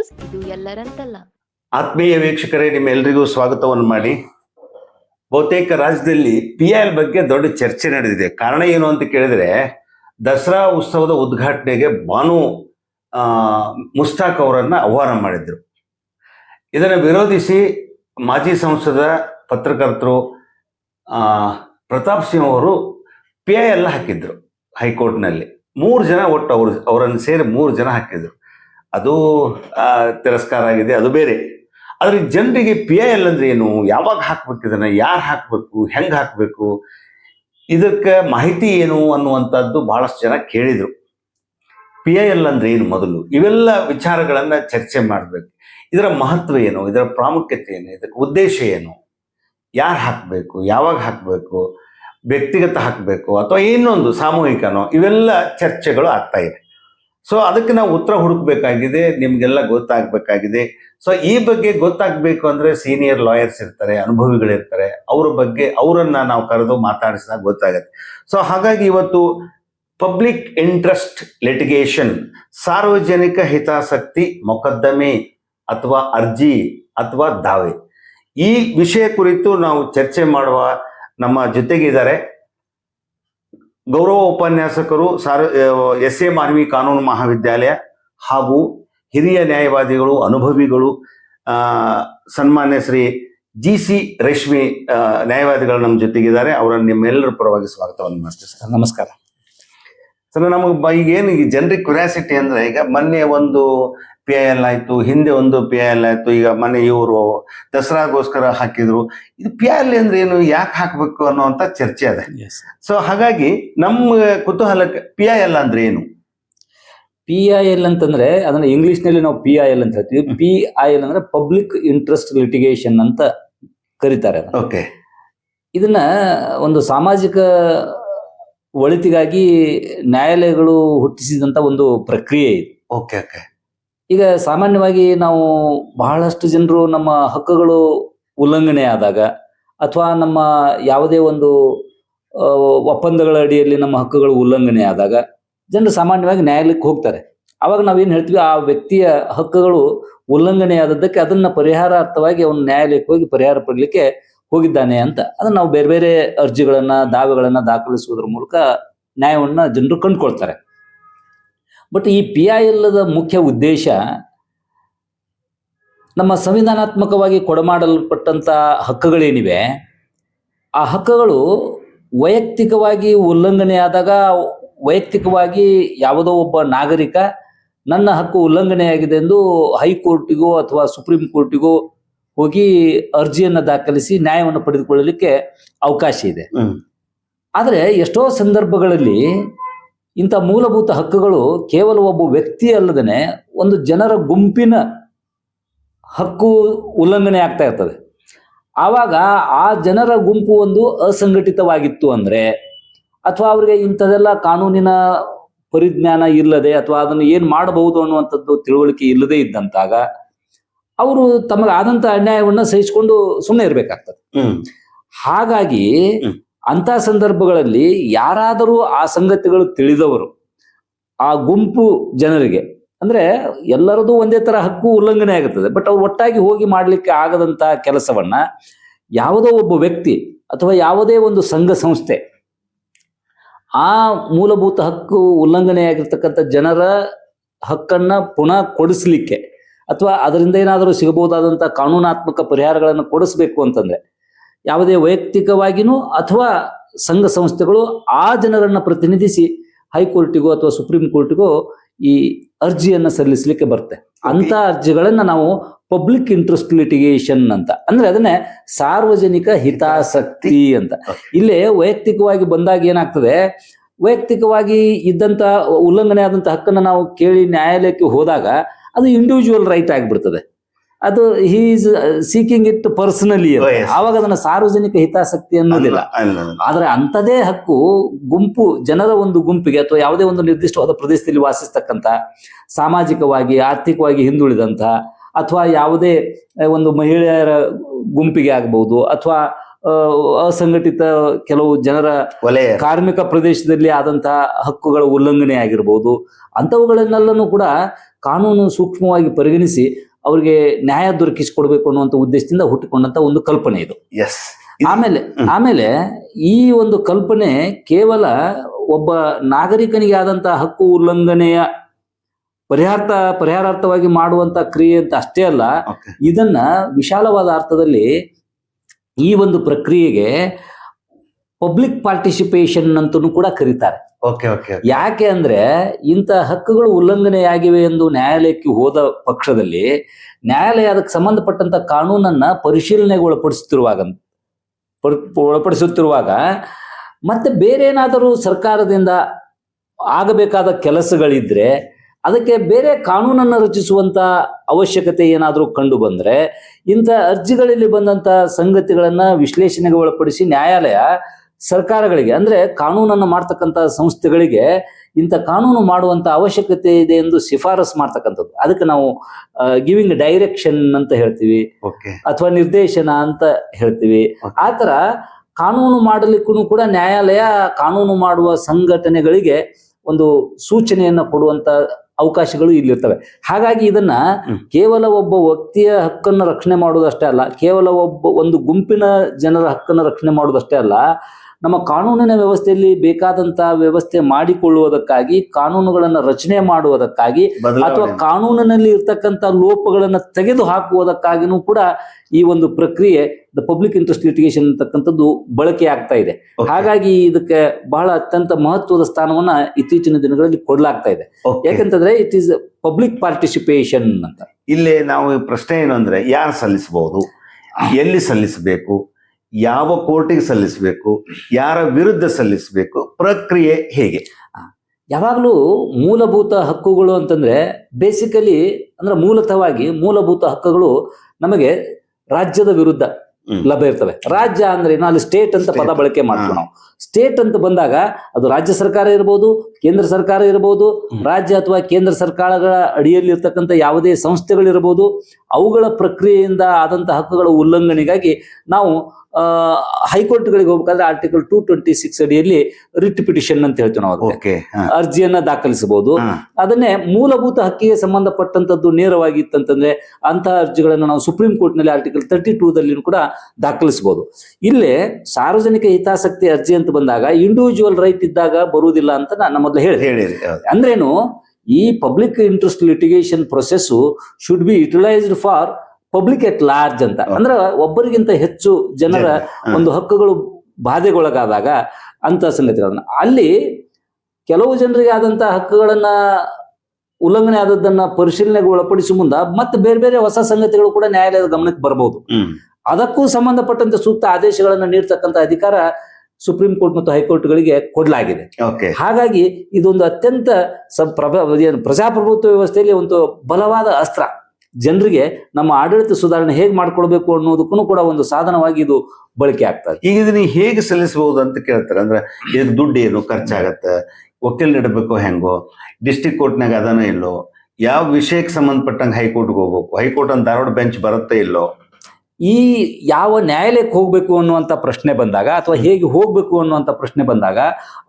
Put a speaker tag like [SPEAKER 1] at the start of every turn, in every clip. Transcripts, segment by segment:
[SPEAKER 1] News, ಇದು ಎಲ್ಲರಂತಲ್ಲ.
[SPEAKER 2] ಆತ್ಮೀಯ ವೀಕ್ಷಕರೇ ನಿಮ್ಮೆಲ್ಲರಿಗೂ ಸ್ವಾಗತವನ್ನು ಮಾಡಿ. ಬಹುತೇಕ ರಾಜ್ಯದಲ್ಲಿ ಪಿ ಎಲ್ ಬಗ್ಗೆ ದೊಡ್ಡ ಚರ್ಚೆ ನಡೆದಿದೆ. ಕಾರಣ ಏನು ಅಂತ ಕೇಳಿದ್ರೆ, ದಸರಾ ಉತ್ಸವದ ಉದ್ಘಾಟನೆಗೆ ಬಾನು ಮುಸ್ತಾಕ್ ಅವರನ್ನ ಆಹ್ವಾನ ಮಾಡಿದ್ರು. ಇದನ್ನು ವಿರೋಧಿಸಿ ಮಾಜಿ ಸಂಸದ ಪತ್ರಕರ್ತರು ಪ್ರತಾಪ್ ಸಿಂಹ ಅವರು ಪಿ ಐ ಎಲ್ ಹಾಕಿದ್ರು ಹೈಕೋರ್ಟ್ನಲ್ಲಿ. ಮೂರು ಜನ ಒಟ್ಟು ಅವರು, ಅವರನ್ನು ಸೇರಿ ಮೂರು ಜನ ಹಾಕಿದ್ರು. ಅದು ತಿರಸ್ಕಾರ ಆಗಿದೆ, ಅದು ಬೇರೆ. ಆದರೆ ಜನರಿಗೆ ಪಿ ಐ ಎಲ್ ಅಂದ್ರೆ ಏನು? ಯಾವಾಗ ಹಾಕ್ಬೇಕು ಇದನ್ನ? ಯಾರು ಹಾಕ್ಬೇಕು? ಹೆಂಗೆ ಹಾಕ್ಬೇಕು? ಇದಕ್ಕೆ ಮಾಹಿತಿ ಏನು ಅನ್ನುವಂಥದ್ದು ಬಹಳಷ್ಟು ಜನ ಕೇಳಿದ್ರು. ಪಿ ಐ ಎಲ್ ಅಂದ್ರೆ ಏನು ಮೊದಲು? ಇವೆಲ್ಲ ವಿಚಾರಗಳನ್ನು ಚರ್ಚೆ ಮಾಡಬೇಕು. ಇದರ ಮಹತ್ವ ಏನು? ಇದರ ಪ್ರಾಮುಖ್ಯತೆ ಏನು? ಇದಕ್ಕೆ ಉದ್ದೇಶ ಏನು? ಯಾರು ಹಾಕಬೇಕು? ಯಾವಾಗ ಹಾಕಬೇಕು? ವ್ಯಕ್ತಿಗತ ಹಾಕಬೇಕು? ಅಥವಾ ಇನ್ನೊಂದು, ಸಾಮೂಹಿಕನೋ? ಇವೆಲ್ಲ ಚರ್ಚೆಗಳು ಆಗ್ತಾ ಇದೆ. ಸೊ ಅದಕ್ಕೆ ನಾವು ಉತ್ತರ ಹುಡುಕ್ಬೇಕಾಗಿದೆ, ನಿಮಗೆಲ್ಲ ಗೊತ್ತಾಗಬೇಕಾಗಿದೆ. ಸೊ ಈ ಬಗ್ಗೆ ಗೊತ್ತಾಗಬೇಕು ಅಂದ್ರೆ ಸೀನಿಯರ್ ಲಾಯರ್ಸ್ ಇರ್ತಾರೆ, ಅನುಭವಿಗಳಿರ್ತಾರೆ. ಅವ್ರ ಬಗ್ಗೆ, ಅವರನ್ನ ನಾವು ಕರೆದು ಮಾತಾಡಿಸಿದಾಗ ಗೊತ್ತಾಗುತ್ತೆ. ಸೊ ಹಾಗಾಗಿ ಇವತ್ತು ಪಬ್ಲಿಕ್ ಇಂಟ್ರೆಸ್ಟ್ ಲಿಟಿಗೇಷನ್ ಸಾರ್ವಜನಿಕ ಹಿತಾಸಕ್ತಿ ಮೊಕದ್ದಮೆ ಅಥವಾ ಅರ್ಜಿ ಅಥವಾ ದಾವೆ. ಈ ವಿಷಯ ಕುರಿತು ನಾವು ಚರ್ಚೆ ಮಾಡುವ ನಮ್ಮ ಜೊತೆಗಿದ್ದಾರೆ. ಗೌರವ ಉಪನ್ಯಾಸಕರು ಸಾರ್ ಎಸ್ ಎ ಮಾನವಿ ಕಾನೂನು ಮಹಾವಿದ್ಯಾಲಯ ಹಾಗೂ ಹಿರಿಯ ನ್ಯಾಯವಾದಿಗಳು ಅನುಭವಿಗಳು ಆ, ಸನ್ಮಾನ್ಯ ಶ್ರೀ ಜಿ ಸಿ ರೇಷ್ಮಿ ನ್ಯಾಯವಾದಿಗಳು ನಮ್ಮ ಜೊತೆಗಿದ್ದಾರೆ. ಅವರನ್ನು ನಿಮ್ಮೆಲ್ಲರ ಪರವಾಗಿ ಸ್ವಾಗತವನ್ನು ಮಾಡ್ತೀವಿ ಸರ್.
[SPEAKER 3] ನಮಸ್ಕಾರ.
[SPEAKER 2] ಸರ್ ನಮಗೆ ಈಗ ಏನು ಈ ಜನರಿಗೆ ಕ್ಯೂರಿಯಾಸಿಟಿ ಅಂದ್ರೆ ಈಗ ಮೊನ್ನೆ ಒಂದು ಪಿ ಐ ಎಲ್ ಆಯ್ತು ಹಿಂದೆ ಒಂದು ಪಿ ಐ ಎಲ್ ಆಯ್ತು ಈಗ ಮನೆ ಇವರು ದಸರಾಗೋಸ್ಕರ ಹಾಕಿದ್ರು. ಇದು ಪಿ ಐ ಎಲ್ ಅಂದ್ರೆ ಏನು ಯಾಕೆ ಹಾಕಬೇಕು ಅನ್ನುವಂತ ಚರ್ಚೆ ಅದ. ಸೊ ಹಾಗಾಗಿ ನಮ್ಮ ಕುತೂಹಲಕ್ಕೆ ಪಿ ಐ ಎಲ್ ಅಂದ್ರೆ ಏನು?
[SPEAKER 3] ಪಿ ಐ ಎಲ್ ಅಂತಂದ್ರೆ ಅದನ್ನ ಇಂಗ್ಲಿಷ್ನಲ್ಲಿ ನಾವು ಪಿ ಐ ಎಲ್ ಅಂತ ಹೇಳ್ತೀವಿ. ಪಿ ಐ ಎಲ್ ಅಂದ್ರೆ ಪಬ್ಲಿಕ್ ಇಂಟ್ರೆಸ್ಟ್ ಲಿಟಿಗೇಷನ್ ಅಂತ ಕರೀತಾರೆ.
[SPEAKER 2] ಓಕೆ.
[SPEAKER 3] ಇದನ್ನ ಒಂದು ಸಾಮಾಜಿಕ ಒಳಿತಿಗಾಗಿ ನ್ಯಾಯಾಲಯಗಳು ಹುಟ್ಟಿಸಿದಂತ ಒಂದು ಪ್ರಕ್ರಿಯೆ ಇದು.
[SPEAKER 2] Okay okay.
[SPEAKER 3] ಈಗ ಸಾಮಾನ್ಯವಾಗಿ ನಾವು ಬಹಳಷ್ಟು ಜನರು ನಮ್ಮ ಹಕ್ಕುಗಳು ಉಲ್ಲಂಘನೆ ಆದಾಗ ಅಥವಾ ನಮ್ಮ ಯಾವುದೇ ಒಂದು ಒಪ್ಪಂದಗಳ ಅಡಿಯಲ್ಲಿ ನಮ್ಮ ಹಕ್ಕುಗಳು ಉಲ್ಲಂಘನೆ ಆದಾಗ ಜನರು ಸಾಮಾನ್ಯವಾಗಿ ನ್ಯಾಯಾಲಯಕ್ಕೆ ಹೋಗ್ತಾರೆ. ಅವಾಗ ನಾವೇನು ಹೇಳ್ತೀವಿ, ಆ ವ್ಯಕ್ತಿಯ ಹಕ್ಕುಗಳು ಉಲ್ಲಂಘನೆ ಆದದ್ದಕ್ಕೆ ಅದನ್ನ ಪರಿಹಾರಾರ್ಥವಾಗಿ ಅವನು ನ್ಯಾಯಾಲಯಕ್ಕೆ ಹೋಗಿ ಪರಿಹಾರ ಪಡಲಿಕ್ಕೆ ಹೋಗಿದ್ದಾನೆ ಅಂತ. ಅದನ್ನ ನಾವು ಬೇರೆ ಬೇರೆ ಅರ್ಜಿಗಳನ್ನ, ದಾವೆಗಳನ್ನ ದಾಖಲಿಸುವುದರ ಮೂಲಕ ನ್ಯಾಯವನ್ನ ಜನರು ಕಂಡುಕೊಳ್ತಾರೆ. ಬಟ್ ಈ ಪಿ ಐ ಎಲ್ದ ಮುಖ್ಯ ಉದ್ದೇಶ ನಮ್ಮ ಸಂವಿಧಾನಾತ್ಮಕವಾಗಿ ಕೊಡಮಾಡಲ್ಪಟ್ಟಂಥ ಹಕ್ಕುಗಳೇನಿವೆ ಆ ಹಕ್ಕುಗಳು ವೈಯಕ್ತಿಕವಾಗಿ ಉಲ್ಲಂಘನೆ ಆದಾಗ ವೈಯಕ್ತಿಕವಾಗಿ ಯಾವುದೋ ಒಬ್ಬ ನಾಗರಿಕ ನನ್ನ ಹಕ್ಕು ಉಲ್ಲಂಘನೆಯಾಗಿದೆ ಎಂದು ಹೈಕೋರ್ಟಿಗೋ ಅಥವಾ ಸುಪ್ರೀಂ ಕೋರ್ಟಿಗೋ ಹೋಗಿ ಅರ್ಜಿಯನ್ನು ದಾಖಲಿಸಿ ನ್ಯಾಯವನ್ನು ಪಡೆದುಕೊಳ್ಳಲಿಕ್ಕೆ ಅವಕಾಶ ಇದೆ. ಆದರೆ ಎಷ್ಟೋ ಸಂದರ್ಭಗಳಲ್ಲಿ ಇಂಥ ಮೂಲಭೂತ ಹಕ್ಕುಗಳು ಕೇವಲ ಒಬ್ಬ ವ್ಯಕ್ತಿ ಅಲ್ಲದೇ ಒಂದು ಜನರ ಗುಂಪಿನ ಹಕ್ಕು ಉಲ್ಲಂಘನೆ ಆಗ್ತಾ ಇರ್ತದೆ. ಆವಾಗ ಆ ಜನರ ಗುಂಪು ಒಂದು ಅಸಂಘಟಿತವಾಗಿತ್ತು ಅಂದರೆ ಅಥವಾ ಅವರಿಗೆ ಇಂಥದೆಲ್ಲ ಕಾನೂನಿನ ಪರಿಜ್ಞಾನ ಇಲ್ಲದೆ ಅಥವಾ ಅದನ್ನು ಏನು ಮಾಡಬಹುದು ಅನ್ನುವಂಥದ್ದು ತಿಳುವಳಿಕೆ ಇಲ್ಲದೆ ಇದ್ದಂತಾಗ ಅವರು ತಮಗಾದಂಥ ಅನ್ಯಾಯವನ್ನು ಸಹಿಸಿಕೊಂಡು ಸುಮ್ಮನೆ ಇರಬೇಕಾಗ್ತದೆ. ಹಾಗಾಗಿ ಅಂತ ಸಂದರ್ಭಗಳಲ್ಲಿ ಯಾರಾದರೂ ಆ ಸಂಗತಿಗಳು ತಿಳಿದವರು, ಆ ಗುಂಪು ಜನರಿಗೆ, ಅಂದ್ರೆ ಎಲ್ಲರದು ಒಂದೇ ತರ ಹಕ್ಕು ಉಲ್ಲಂಘನೆ ಆಗುತ್ತದೆ, ಬಟ್ ಅವ್ರು ಒಟ್ಟಾಗಿ ಹೋಗಿ ಮಾಡ್ಲಿಕ್ಕೆ ಆಗದಂತ ಕೆಲಸವನ್ನ ಯಾವುದೋ ಒಬ್ಬ ವ್ಯಕ್ತಿ ಅಥವಾ ಯಾವುದೇ ಒಂದು ಸಂಘ ಸಂಸ್ಥೆ ಆ ಮೂಲಭೂತ ಹಕ್ಕು ಉಲ್ಲಂಘನೆಯಾಗಿರ್ತಕ್ಕಂಥ ಜನರ ಹಕ್ಕನ್ನ ಪುನಃ ಕೊಡಿಸ್ಲಿಕ್ಕೆ ಅಥವಾ ಅದರಿಂದ ಏನಾದರೂ ಸಿಗಬಹುದಾದಂತಹ ಕಾನೂನಾತ್ಮಕ ಪರಿಹಾರಗಳನ್ನು ಕೊಡಿಸ್ಬೇಕು ಅಂತಂದ್ರೆ ಯಾವುದೇ ವೈಯಕ್ತಿಕವಾಗಿಯೂ ಅಥವಾ ಸಂಘ ಸಂಸ್ಥೆಗಳು ಆ ಜನರನ್ನು ಪ್ರತಿನಿಧಿಸಿ ಹೈಕೋರ್ಟಿಗೋ ಅಥವಾ ಸುಪ್ರೀಂ ಕೋರ್ಟಿಗೋ ಈ ಅರ್ಜಿಯನ್ನು ಸಲ್ಲಿಸಲಿಕ್ಕೆ ಬರುತ್ತೆ ಅಂತ ಅರ್ಜಿಗಳನ್ನು ನಾವು ಪಬ್ಲಿಕ್ ಇಂಟ್ರೆಸ್ಟ್ ಲಿಟಿಗೇಷನ್ ಅಂತ. ಅಂದ್ರೆ ಅದನ್ನೇ ಸಾರ್ವಜನಿಕ ಹಿತಾಸಕ್ತಿ ಅಂತ. ಇಲ್ಲೇ ವೈಯಕ್ತಿಕವಾಗಿ ಬಂದಾಗ ಏನಾಗ್ತದೆ? ವೈಯಕ್ತಿಕವಾಗಿ ಇದ್ದಂತ ಉಲ್ಲಂಘನೆ ಆದಂಥ ಹಕ್ಕನ್ನು ನಾವು ಕೇಳಿ ನ್ಯಾಯಾಲಯಕ್ಕೆ ಹೋದಾಗ ಅದು ಇಂಡಿವಿಜುವಲ್ ರೈಟ್ ಆಗಿಬಿಡ್ತದೆ. ಅದು ಈಸ್ ಸೀಕಿಂಗ್ ಇಟ್ ಪರ್ಸನಲಿ
[SPEAKER 2] ಅವಾಗ.
[SPEAKER 3] ಆವಾಗ ಅದನ್ನ ಸಾರ್ವಜನಿಕ ಹಿತಾಸಕ್ತಿ ಅನ್ನೋದಿಲ್ಲ. ಆದ್ರೆ ಅಂಥದೇ ಹಕ್ಕು ಗುಂಪು ಜನರ ಒಂದು ಗುಂಪಿಗೆ ಅಥವಾ ಯಾವುದೇ ಒಂದು ನಿರ್ದಿಷ್ಟವಾದ ಪ್ರದೇಶದಲ್ಲಿ ವಾಸಿಸ್ತಕ್ಕಂಥ ಸಾಮಾಜಿಕವಾಗಿ ಆರ್ಥಿಕವಾಗಿ ಹಿಂದುಳಿದಂತ ಅಥವಾ ಯಾವುದೇ ಒಂದು ಮಹಿಳೆಯರ ಗುಂಪಿಗೆ ಆಗಬಹುದು ಅಥವಾ ಅಸಂಘಟಿತ ಕೆಲವು ಜನರ ಕಾರ್ಮಿಕ ಪ್ರದೇಶದಲ್ಲಿ ಆದಂತಹ ಹಕ್ಕುಗಳ ಉಲ್ಲಂಘನೆ ಆಗಿರಬಹುದು ಅಂತವುಗಳನ್ನೆಲ್ಲನೂ ಕೂಡ ಕಾನೂನು ಸೂಕ್ಷ್ಮವಾಗಿ ಪರಿಗಣಿಸಿ ಅವರಿಗೆ ನ್ಯಾಯ ದೊರಕಿಸಿಕೊಡ್ಬೇಕು ಅನ್ನುವಂಥ ಉದ್ದೇಶದಿಂದ ಹುಟ್ಟಿಕೊಂಡಂತ ಒಂದು ಕಲ್ಪನೆ ಇದು.
[SPEAKER 2] ಎಸ್
[SPEAKER 3] ಆಮೇಲೆ ಆಮೇಲೆ ಈ ಒಂದು ಕಲ್ಪನೆ ಕೇವಲ ಒಬ್ಬ ನಾಗರಿಕನಿಗೆ ಆದಂತಹ ಹಕ್ಕು ಉಲ್ಲಂಘನೆಯ ಪರಿಹಾರ್ಥ ಪರಿಹಾರಾರ್ಥವಾಗಿ ಮಾಡುವಂತ ಕ್ರಿಯೆ ಅಂತ ಅಷ್ಟೇ ಅಲ್ಲ ಇದನ್ನ ವಿಶಾಲವಾದ ಅರ್ಥದಲ್ಲಿ ಈ ಒಂದು ಪ್ರಕ್ರಿಯೆಗೆ ಪಬ್ಲಿಕ್ ಪಾರ್ಟಿಸಿಪೇಷನ್ ಅಂತಲೂ ಕೂಡ ಕರೀತಾರೆ.
[SPEAKER 2] ಓಕೆ ಓಕೆ
[SPEAKER 3] ಯಾಕೆ ಅಂದ್ರೆ ಇಂಥ ಹಕ್ಕುಗಳು ಉಲ್ಲಂಘನೆಯಾಗಿವೆ ಎಂದು ನ್ಯಾಯಾಲಯಕ್ಕೆ ಹೋದ ಪಕ್ಷದಲ್ಲಿ ನ್ಯಾಯಾಲಯ ಅದಕ್ಕೆ ಸಂಬಂಧಪಟ್ಟಂತ ಕಾನೂನನ್ನ ಪರಿಶೀಲನೆಗೆ ಒಳಪಡಿಸುತ್ತಿರುವಾಗ ಒಳಪಡಿಸುತ್ತಿರುವಾಗ ಮತ್ತೆ ಬೇರೆ ಏನಾದರೂ ಸರ್ಕಾರದಿಂದ ಆಗಬೇಕಾದ ಕೆಲಸಗಳಿದ್ರೆ ಅದಕ್ಕೆ ಬೇರೆ ಕಾನೂನನ್ನು ರಚಿಸುವಂತ ಅವಶ್ಯಕತೆ ಏನಾದರೂ ಕಂಡು ಬಂದ್ರೆ ಇಂಥ ಅರ್ಜಿಗಳಲ್ಲಿ ಬಂದಂತ ಸಂಗತಿಗಳನ್ನ ವಿಶ್ಲೇಷಣೆಗೆ ಒಳಪಡಿಸಿ ನ್ಯಾಯಾಲಯ ಸರ್ಕಾರಗಳಿಗೆ ಅಂದ್ರೆ ಕಾನೂನನ್ನು ಮಾಡ್ತಕ್ಕಂಥ ಸಂಸ್ಥೆಗಳಿಗೆ ಇಂಥ ಕಾನೂನು ಮಾಡುವಂತ ಅವಶ್ಯಕತೆ ಇದೆ ಎಂದು ಶಿಫಾರಸ್ ಮಾಡ್ತಕ್ಕಂಥದ್ದು. ಅದಕ್ಕೆ ನಾವು ಗಿವಿಂಗ್ ಡೈರೆಕ್ಷನ್ ಅಂತ ಹೇಳ್ತೀವಿ. ಅಥವಾ ನಿರ್ದೇಶನ ಅಂತ ಹೇಳ್ತೀವಿ. ಆತರ ಕಾನೂನು ಮಾಡಲಿಕ್ಕೂ ಕೂಡ ನ್ಯಾಯಾಲಯ ಕಾನೂನು ಮಾಡುವ ಸಂಘಟನೆಗಳಿಗೆ ಒಂದು ಸೂಚನೆಯನ್ನ ಕೊಡುವಂತ ಅವಕಾಶಗಳು ಇಲ್ಲಿರ್ತವೆ. ಹಾಗಾಗಿ ಇದನ್ನ ಕೇವಲ ಒಬ್ಬ ವ್ಯಕ್ತಿಯ ಹಕ್ಕನ್ನು ರಕ್ಷಣೆ ಮಾಡುವುದಷ್ಟೇ ಅಲ್ಲ ಕೇವಲ ಒಬ್ಬ ಒಂದು ಗುಂಪಿನ ಜನರ ಹಕ್ಕನ್ನು ರಕ್ಷಣೆ ಮಾಡುವುದಷ್ಟೇ ಅಲ್ಲ ನಮ್ಮ ಕಾನೂನಿನ ವ್ಯವಸ್ಥೆಯಲ್ಲಿ ಬೇಕಾದಂತ ವ್ಯವಸ್ಥೆ ಮಾಡಿಕೊಳ್ಳುವುದಕ್ಕಾಗಿ ಕಾನೂನುಗಳನ್ನು ರಚನೆ ಮಾಡುವುದಕ್ಕಾಗಿ ಅಥವಾ ಕಾನೂನಿನಲ್ಲಿ ಇರ್ತಕ್ಕಂಥ ಲೋಪಗಳನ್ನ ತೆಗೆದು ಹಾಕುವುದಕ್ಕಾಗಿನೂ ಕೂಡ ಈ ಒಂದು ಪ್ರಕ್ರಿಯೆ ದ ಪಬ್ಲಿಕ್ ಇಂಟ್ರೆಸ್ಟ್ ಲಿಟಿಗೇಷನ್ ಅಂತಕ್ಕಂಥದ್ದು ಬಳಕೆ ಆಗ್ತಾ ಇದೆ. ಹಾಗಾಗಿ ಇದಕ್ಕೆ ಬಹಳ ಅತ್ಯಂತ ಮಹತ್ವದ ಸ್ಥಾನವನ್ನ ಇತ್ತೀಚಿನ ದಿನಗಳಲ್ಲಿ ಕೊಡಲಾಗ್ತಾ ಇದೆ. ಯಾಕಂತಂದ್ರೆ ಇಟ್ ಈಸ್ ಪಬ್ಲಿಕ್ ಪಾರ್ಟಿಸಿಪೇಷನ್ ಅಂತ.
[SPEAKER 2] ಇಲ್ಲಿ ನಾವು ಪ್ರಶ್ನೆ ಏನು ಅಂದ್ರೆ ಯಾರು ಸಲ್ಲಿಸಬಹುದು? ಎಲ್ಲಿ ಸಲ್ಲಿಸಬೇಕು? ಯಾವ ಕೋರ್ಟಿಗೆ ಸಲ್ಲಿಸಬೇಕು ಯಾರ ವಿರುದ್ಧ ಸಲ್ಲಿಸಬೇಕು ಪ್ರಕ್ರಿಯೆ ಹೇಗೆ?
[SPEAKER 3] ಯಾವಾಗಲೂ ಮೂಲಭೂತ ಹಕ್ಕುಗಳು ಅಂತಂದ್ರೆ ಬೇಸಿಕಲಿ ಅಂದ್ರೆ ಮೂಲತಃವಾಗಿ ಮೂಲಭೂತ ಹಕ್ಕುಗಳು ನಮಗೆ ರಾಜ್ಯದ ವಿರುದ್ಧ ಲಭ್ಯ ಇರ್ತವೆ. ರಾಜ್ಯ ಅಂದ್ರೆ ಏನು ಅಲ್ಲಿ ಸ್ಟೇಟ್ ಅಂತ ಪದ ಬಳಕೆ ಮಾಡ್ತೀವಿ ನಾವು. ಸ್ಟೇಟ್ ಅಂತ ಬಂದಾಗ ಅದು ರಾಜ್ಯ ಸರ್ಕಾರ ಇರ್ಬೋದು ಕೇಂದ್ರ ಸರ್ಕಾರ
[SPEAKER 2] ಇರ್ಬೋದು
[SPEAKER 3] ರಾಜ್ಯ ಅಥವಾ ಕೇಂದ್ರ ಸರ್ಕಾರಗಳ ಅಡಿಯಲ್ಲಿ ಇರ್ತಕ್ಕಂಥ ಯಾವುದೇ ಸಂಸ್ಥೆಗಳಿರ್ಬೋದು ಅವುಗಳ ಪ್ರಕ್ರಿಯೆಯಿಂದ ಆದಂತಹ ಹಕ್ಕುಗಳ ಉಲ್ಲಂಘನೆಗಾಗಿ ನಾವು ಹೈಕೋರ್ಟ್ಗಳಿಗೆ ಹೋಗ್ಬೇಕಾದ್ರೆ ಆರ್ಟಿಕಲ್ ಟೂ ಟ್ವೆಂಟಿ ಸಿಕ್ಸ್ ಅಡಿಯಲ್ಲಿ ರಿಟ್ ಪಿಟಿಷನ್ ಅಂತ ಹೇಳ್ತೀವಿ ನಾವು ಅರ್ಜಿಯನ್ನ ದಾಖಲಿಸಬಹುದು. ಅದನ್ನೇ ಮೂಲಭೂತ ಹಕ್ಕಿಗೆ ಸಂಬಂಧಪಟ್ಟಂತದ್ದು ನೇರವಾಗಿ ಇತ್ತಂತಂದ್ರೆ ಅಂತಹ ಅರ್ಜಿಗಳನ್ನು ನಾವು ಸುಪ್ರೀಂ ಕೋರ್ಟ್ನಲ್ಲಿ ಆರ್ಟಿಕಲ್ ತರ್ಟಿ ಟೂ ದಲ್ಲಿ ಕೂಡ ದಾಖಲಿಸಬಹುದು. ಇಲ್ಲೇ ಸಾರ್ವಜನಿಕ ಹಿತಾಸಕ್ತಿ ಅರ್ಜಿ ಅಂತ ಬಂದಾಗ ಇಂಡಿವಿಜುವಲ್ ರೈಟ್ ಇದ್ದಾಗ ಬರುವುದಿಲ್ಲ ಅಂತ ನಾನು ಮೊದಲು ಹೇಳಿದೆ.
[SPEAKER 2] ಹೇಳಿರಿ.
[SPEAKER 3] ಅಂದ್ರೇನು ಈ public interest litigation process should be utilized for public at large ಅಂತ. ಅಂದ್ರೆ ಒಬ್ಬರಿಗಿಂತ ಹೆಚ್ಚು ಜನರ ಒಂದು ಹಕ್ಕುಗಳು ಬಾಧೆಗೊಳಗಾದಾಗ ಅಂತ ಸಂಗತಿಗಳನ್ನ. ಅಲ್ಲಿ ಕೆಲವು ಜನರಿಗೆ ಆದಂತಹ ಹಕ್ಕುಗಳನ್ನ ಉಲ್ಲಂಘನೆ ಆದದ್ದನ್ನ ಪರಿಶೀಲನೆಗೆ ಒಳಪಡಿಸುವ ಮುಂದ ಮತ್ತೆ ಬೇರೆ ಬೇರೆ ಹೊಸ ಸಂಗತಿಗಳು ಕೂಡ ನ್ಯಾಯಾಲಯದ ಗಮನಕ್ಕೆ ಬರಬಹುದು ಅದಕ್ಕೂ ಸಂಬಂಧಪಟ್ಟಂತೆ ಸೂಕ್ತ ಆದೇಶಗಳನ್ನು ನೀಡ್ತಕ್ಕಂಥ ಅಧಿಕಾರ ಸುಪ್ರೀಂ ಕೋರ್ಟ್ ಮತ್ತು ಹೈಕೋರ್ಟ್ಗಳಿಗೆ ಕೊಡಲಾಗಿದೆ. ಹಾಗಾಗಿ ಇದೊಂದು ಅತ್ಯಂತ ಪ್ರಜಾಪ್ರಭುತ್ವ ವ್ಯವಸ್ಥೆಯಲ್ಲಿ ಒಂದು ಬಲವಾದ ಅಸ್ತ್ರ. ಜನರಿಗೆ ನಮ್ಮ ಆಡಳಿತ ಸುಧಾರಣೆ ಹೇಗೆ ಮಾಡ್ಕೊಳ್ಬೇಕು ಅನ್ನೋದಕ್ಕೂ ಕೂಡ ಒಂದು ಸಾಧನವಾಗಿ ಇದು ಬಳಕೆ ಆಗ್ತದೆ
[SPEAKER 2] ಈಗ ಇದನ್ನ ಹೇಗೆ ಸಲ್ಲಿಸಬಹುದು ಅಂತ ಕೇಳ್ತಾರೆ. ಅಂದ್ರೆ ಇದಕ್ಕೆ ದುಡ್ಡು ಏನು ಖರ್ಚಾಗತ್ತೆ ವಕೀಲ್ ಇಡಬೇಕು ಹೆಂಗೋ ಡಿಸ್ಟಿಕ್ ಕೋರ್ಟ್ನಾಗ ಅದನ ಇಲ್ಲೋ ಯಾವ ವಿಷಯಕ್ಕೆ ಸಂಬಂಧಪಟ್ಟಂಗೆ ಹೈಕೋರ್ಟ್ಗೆ ಹೋಗ್ಬೇಕು? ಹೈಕೋರ್ಟ್ ಅಂತ ಧಾರವಾಡ ಬೆಂಚ್ ಬರುತ್ತೆ ಇಲ್ಲೋ?
[SPEAKER 3] ಈ ಯಾವ ನ್ಯಾಯಾಲಯಕ್ಕೆ ಹೋಗ್ಬೇಕು ಅನ್ನುವಂಥ ಪ್ರಶ್ನೆ ಬಂದಾಗ ಅಥವಾ ಹೇಗೆ ಹೋಗ್ಬೇಕು ಅನ್ನುವಂಥ ಪ್ರಶ್ನೆ ಬಂದಾಗ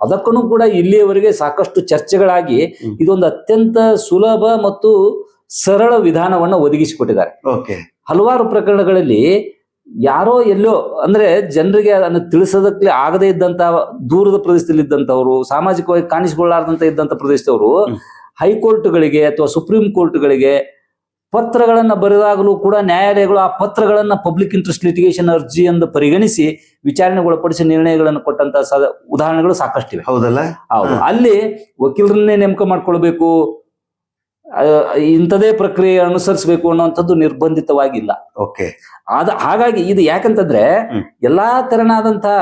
[SPEAKER 3] ಅದಕ್ಕೂ ಕೂಡ ಇಲ್ಲಿಯವರೆಗೆ ಸಾಕಷ್ಟು ಚರ್ಚೆಗಳಾಗಿ ಇದೊಂದು ಅತ್ಯಂತ ಸುಲಭ ಮತ್ತು ಸರಳ ವಿಧಾನವನ್ನು ಒದಗಿಸಿಕೊಟ್ಟಿದ್ದಾರೆ.
[SPEAKER 2] ಓಕೆ.
[SPEAKER 3] ಹಲವಾರು ಪ್ರಕರಣಗಳಲ್ಲಿ ಯಾರೋ ಎಲ್ಲೋ ಅಂದ್ರೆ ಜನರಿಗೆ ಅದನ್ನು ತಿಳಿಸೋದಕ್ಕೆ ಆಗದೇ ಇದ್ದಂತ ದೂರದ ಪ್ರದೇಶದಲ್ಲಿ ಇದ್ದಂಥವ್ರು ಸಾಮಾಜಿಕವಾಗಿ ಕಾಣಿಸಿಕೊಳ್ಳಾರ್ದಂತ ಇದ್ದಂತ ಪ್ರದೇಶದವರು. ಹೈಕೋರ್ಟ್ಗಳಿಗೆ ಅಥವಾ ಸುಪ್ರೀಂ ಕೋರ್ಟ್ಗಳಿಗೆ ಪತ್ರಗಳನ್ನ ಬರೆದಾಗಲೂ ಕೂಡ ನ್ಯಾಯಾಲಯಗಳು ಆ ಪತ್ರಗಳನ್ನು ಪಬ್ಲಿಕ್ ಇಂಟ್ರೆಸ್ಟ್ ಲಿಟಿಗೇಷನ್ ಅರ್ಜಿ ಎಂದು ಪರಿಗಣಿಸಿ ವಿಚಾರಣೆಗೊಳಪಡಿಸಿ ನಿರ್ಣಯಗಳನ್ನು ಕೊಟ್ಟಂತ ಸದ ಉದಾಹರಣೆಗಳು ಸಾಕಷ್ಟಿವೆ
[SPEAKER 2] ಹೌದಲ್ಲ?
[SPEAKER 3] ಹೌದು. ಅಲ್ಲಿ ವಕೀಲರನ್ನೇ ನೇಮಕ ಮಾಡ್ಕೊಳ್ಬೇಕು ಇಂಥದೇ ಪ್ರಕ್ರಿಯೆ ಅನುಸರಿಸಬೇಕು ಅನ್ನುವಂಥದ್ದು ನಿರ್ಬಂಧಿತವಾಗಿಲ್ಲ.
[SPEAKER 2] ಓಕೆ.
[SPEAKER 3] ಆದ ಹಾಗಾಗಿ ಇದು ಯಾಕಂತಂದ್ರೆ. ಎಲ್ಲಾ
[SPEAKER 2] ತೆರನಾದಂತಹ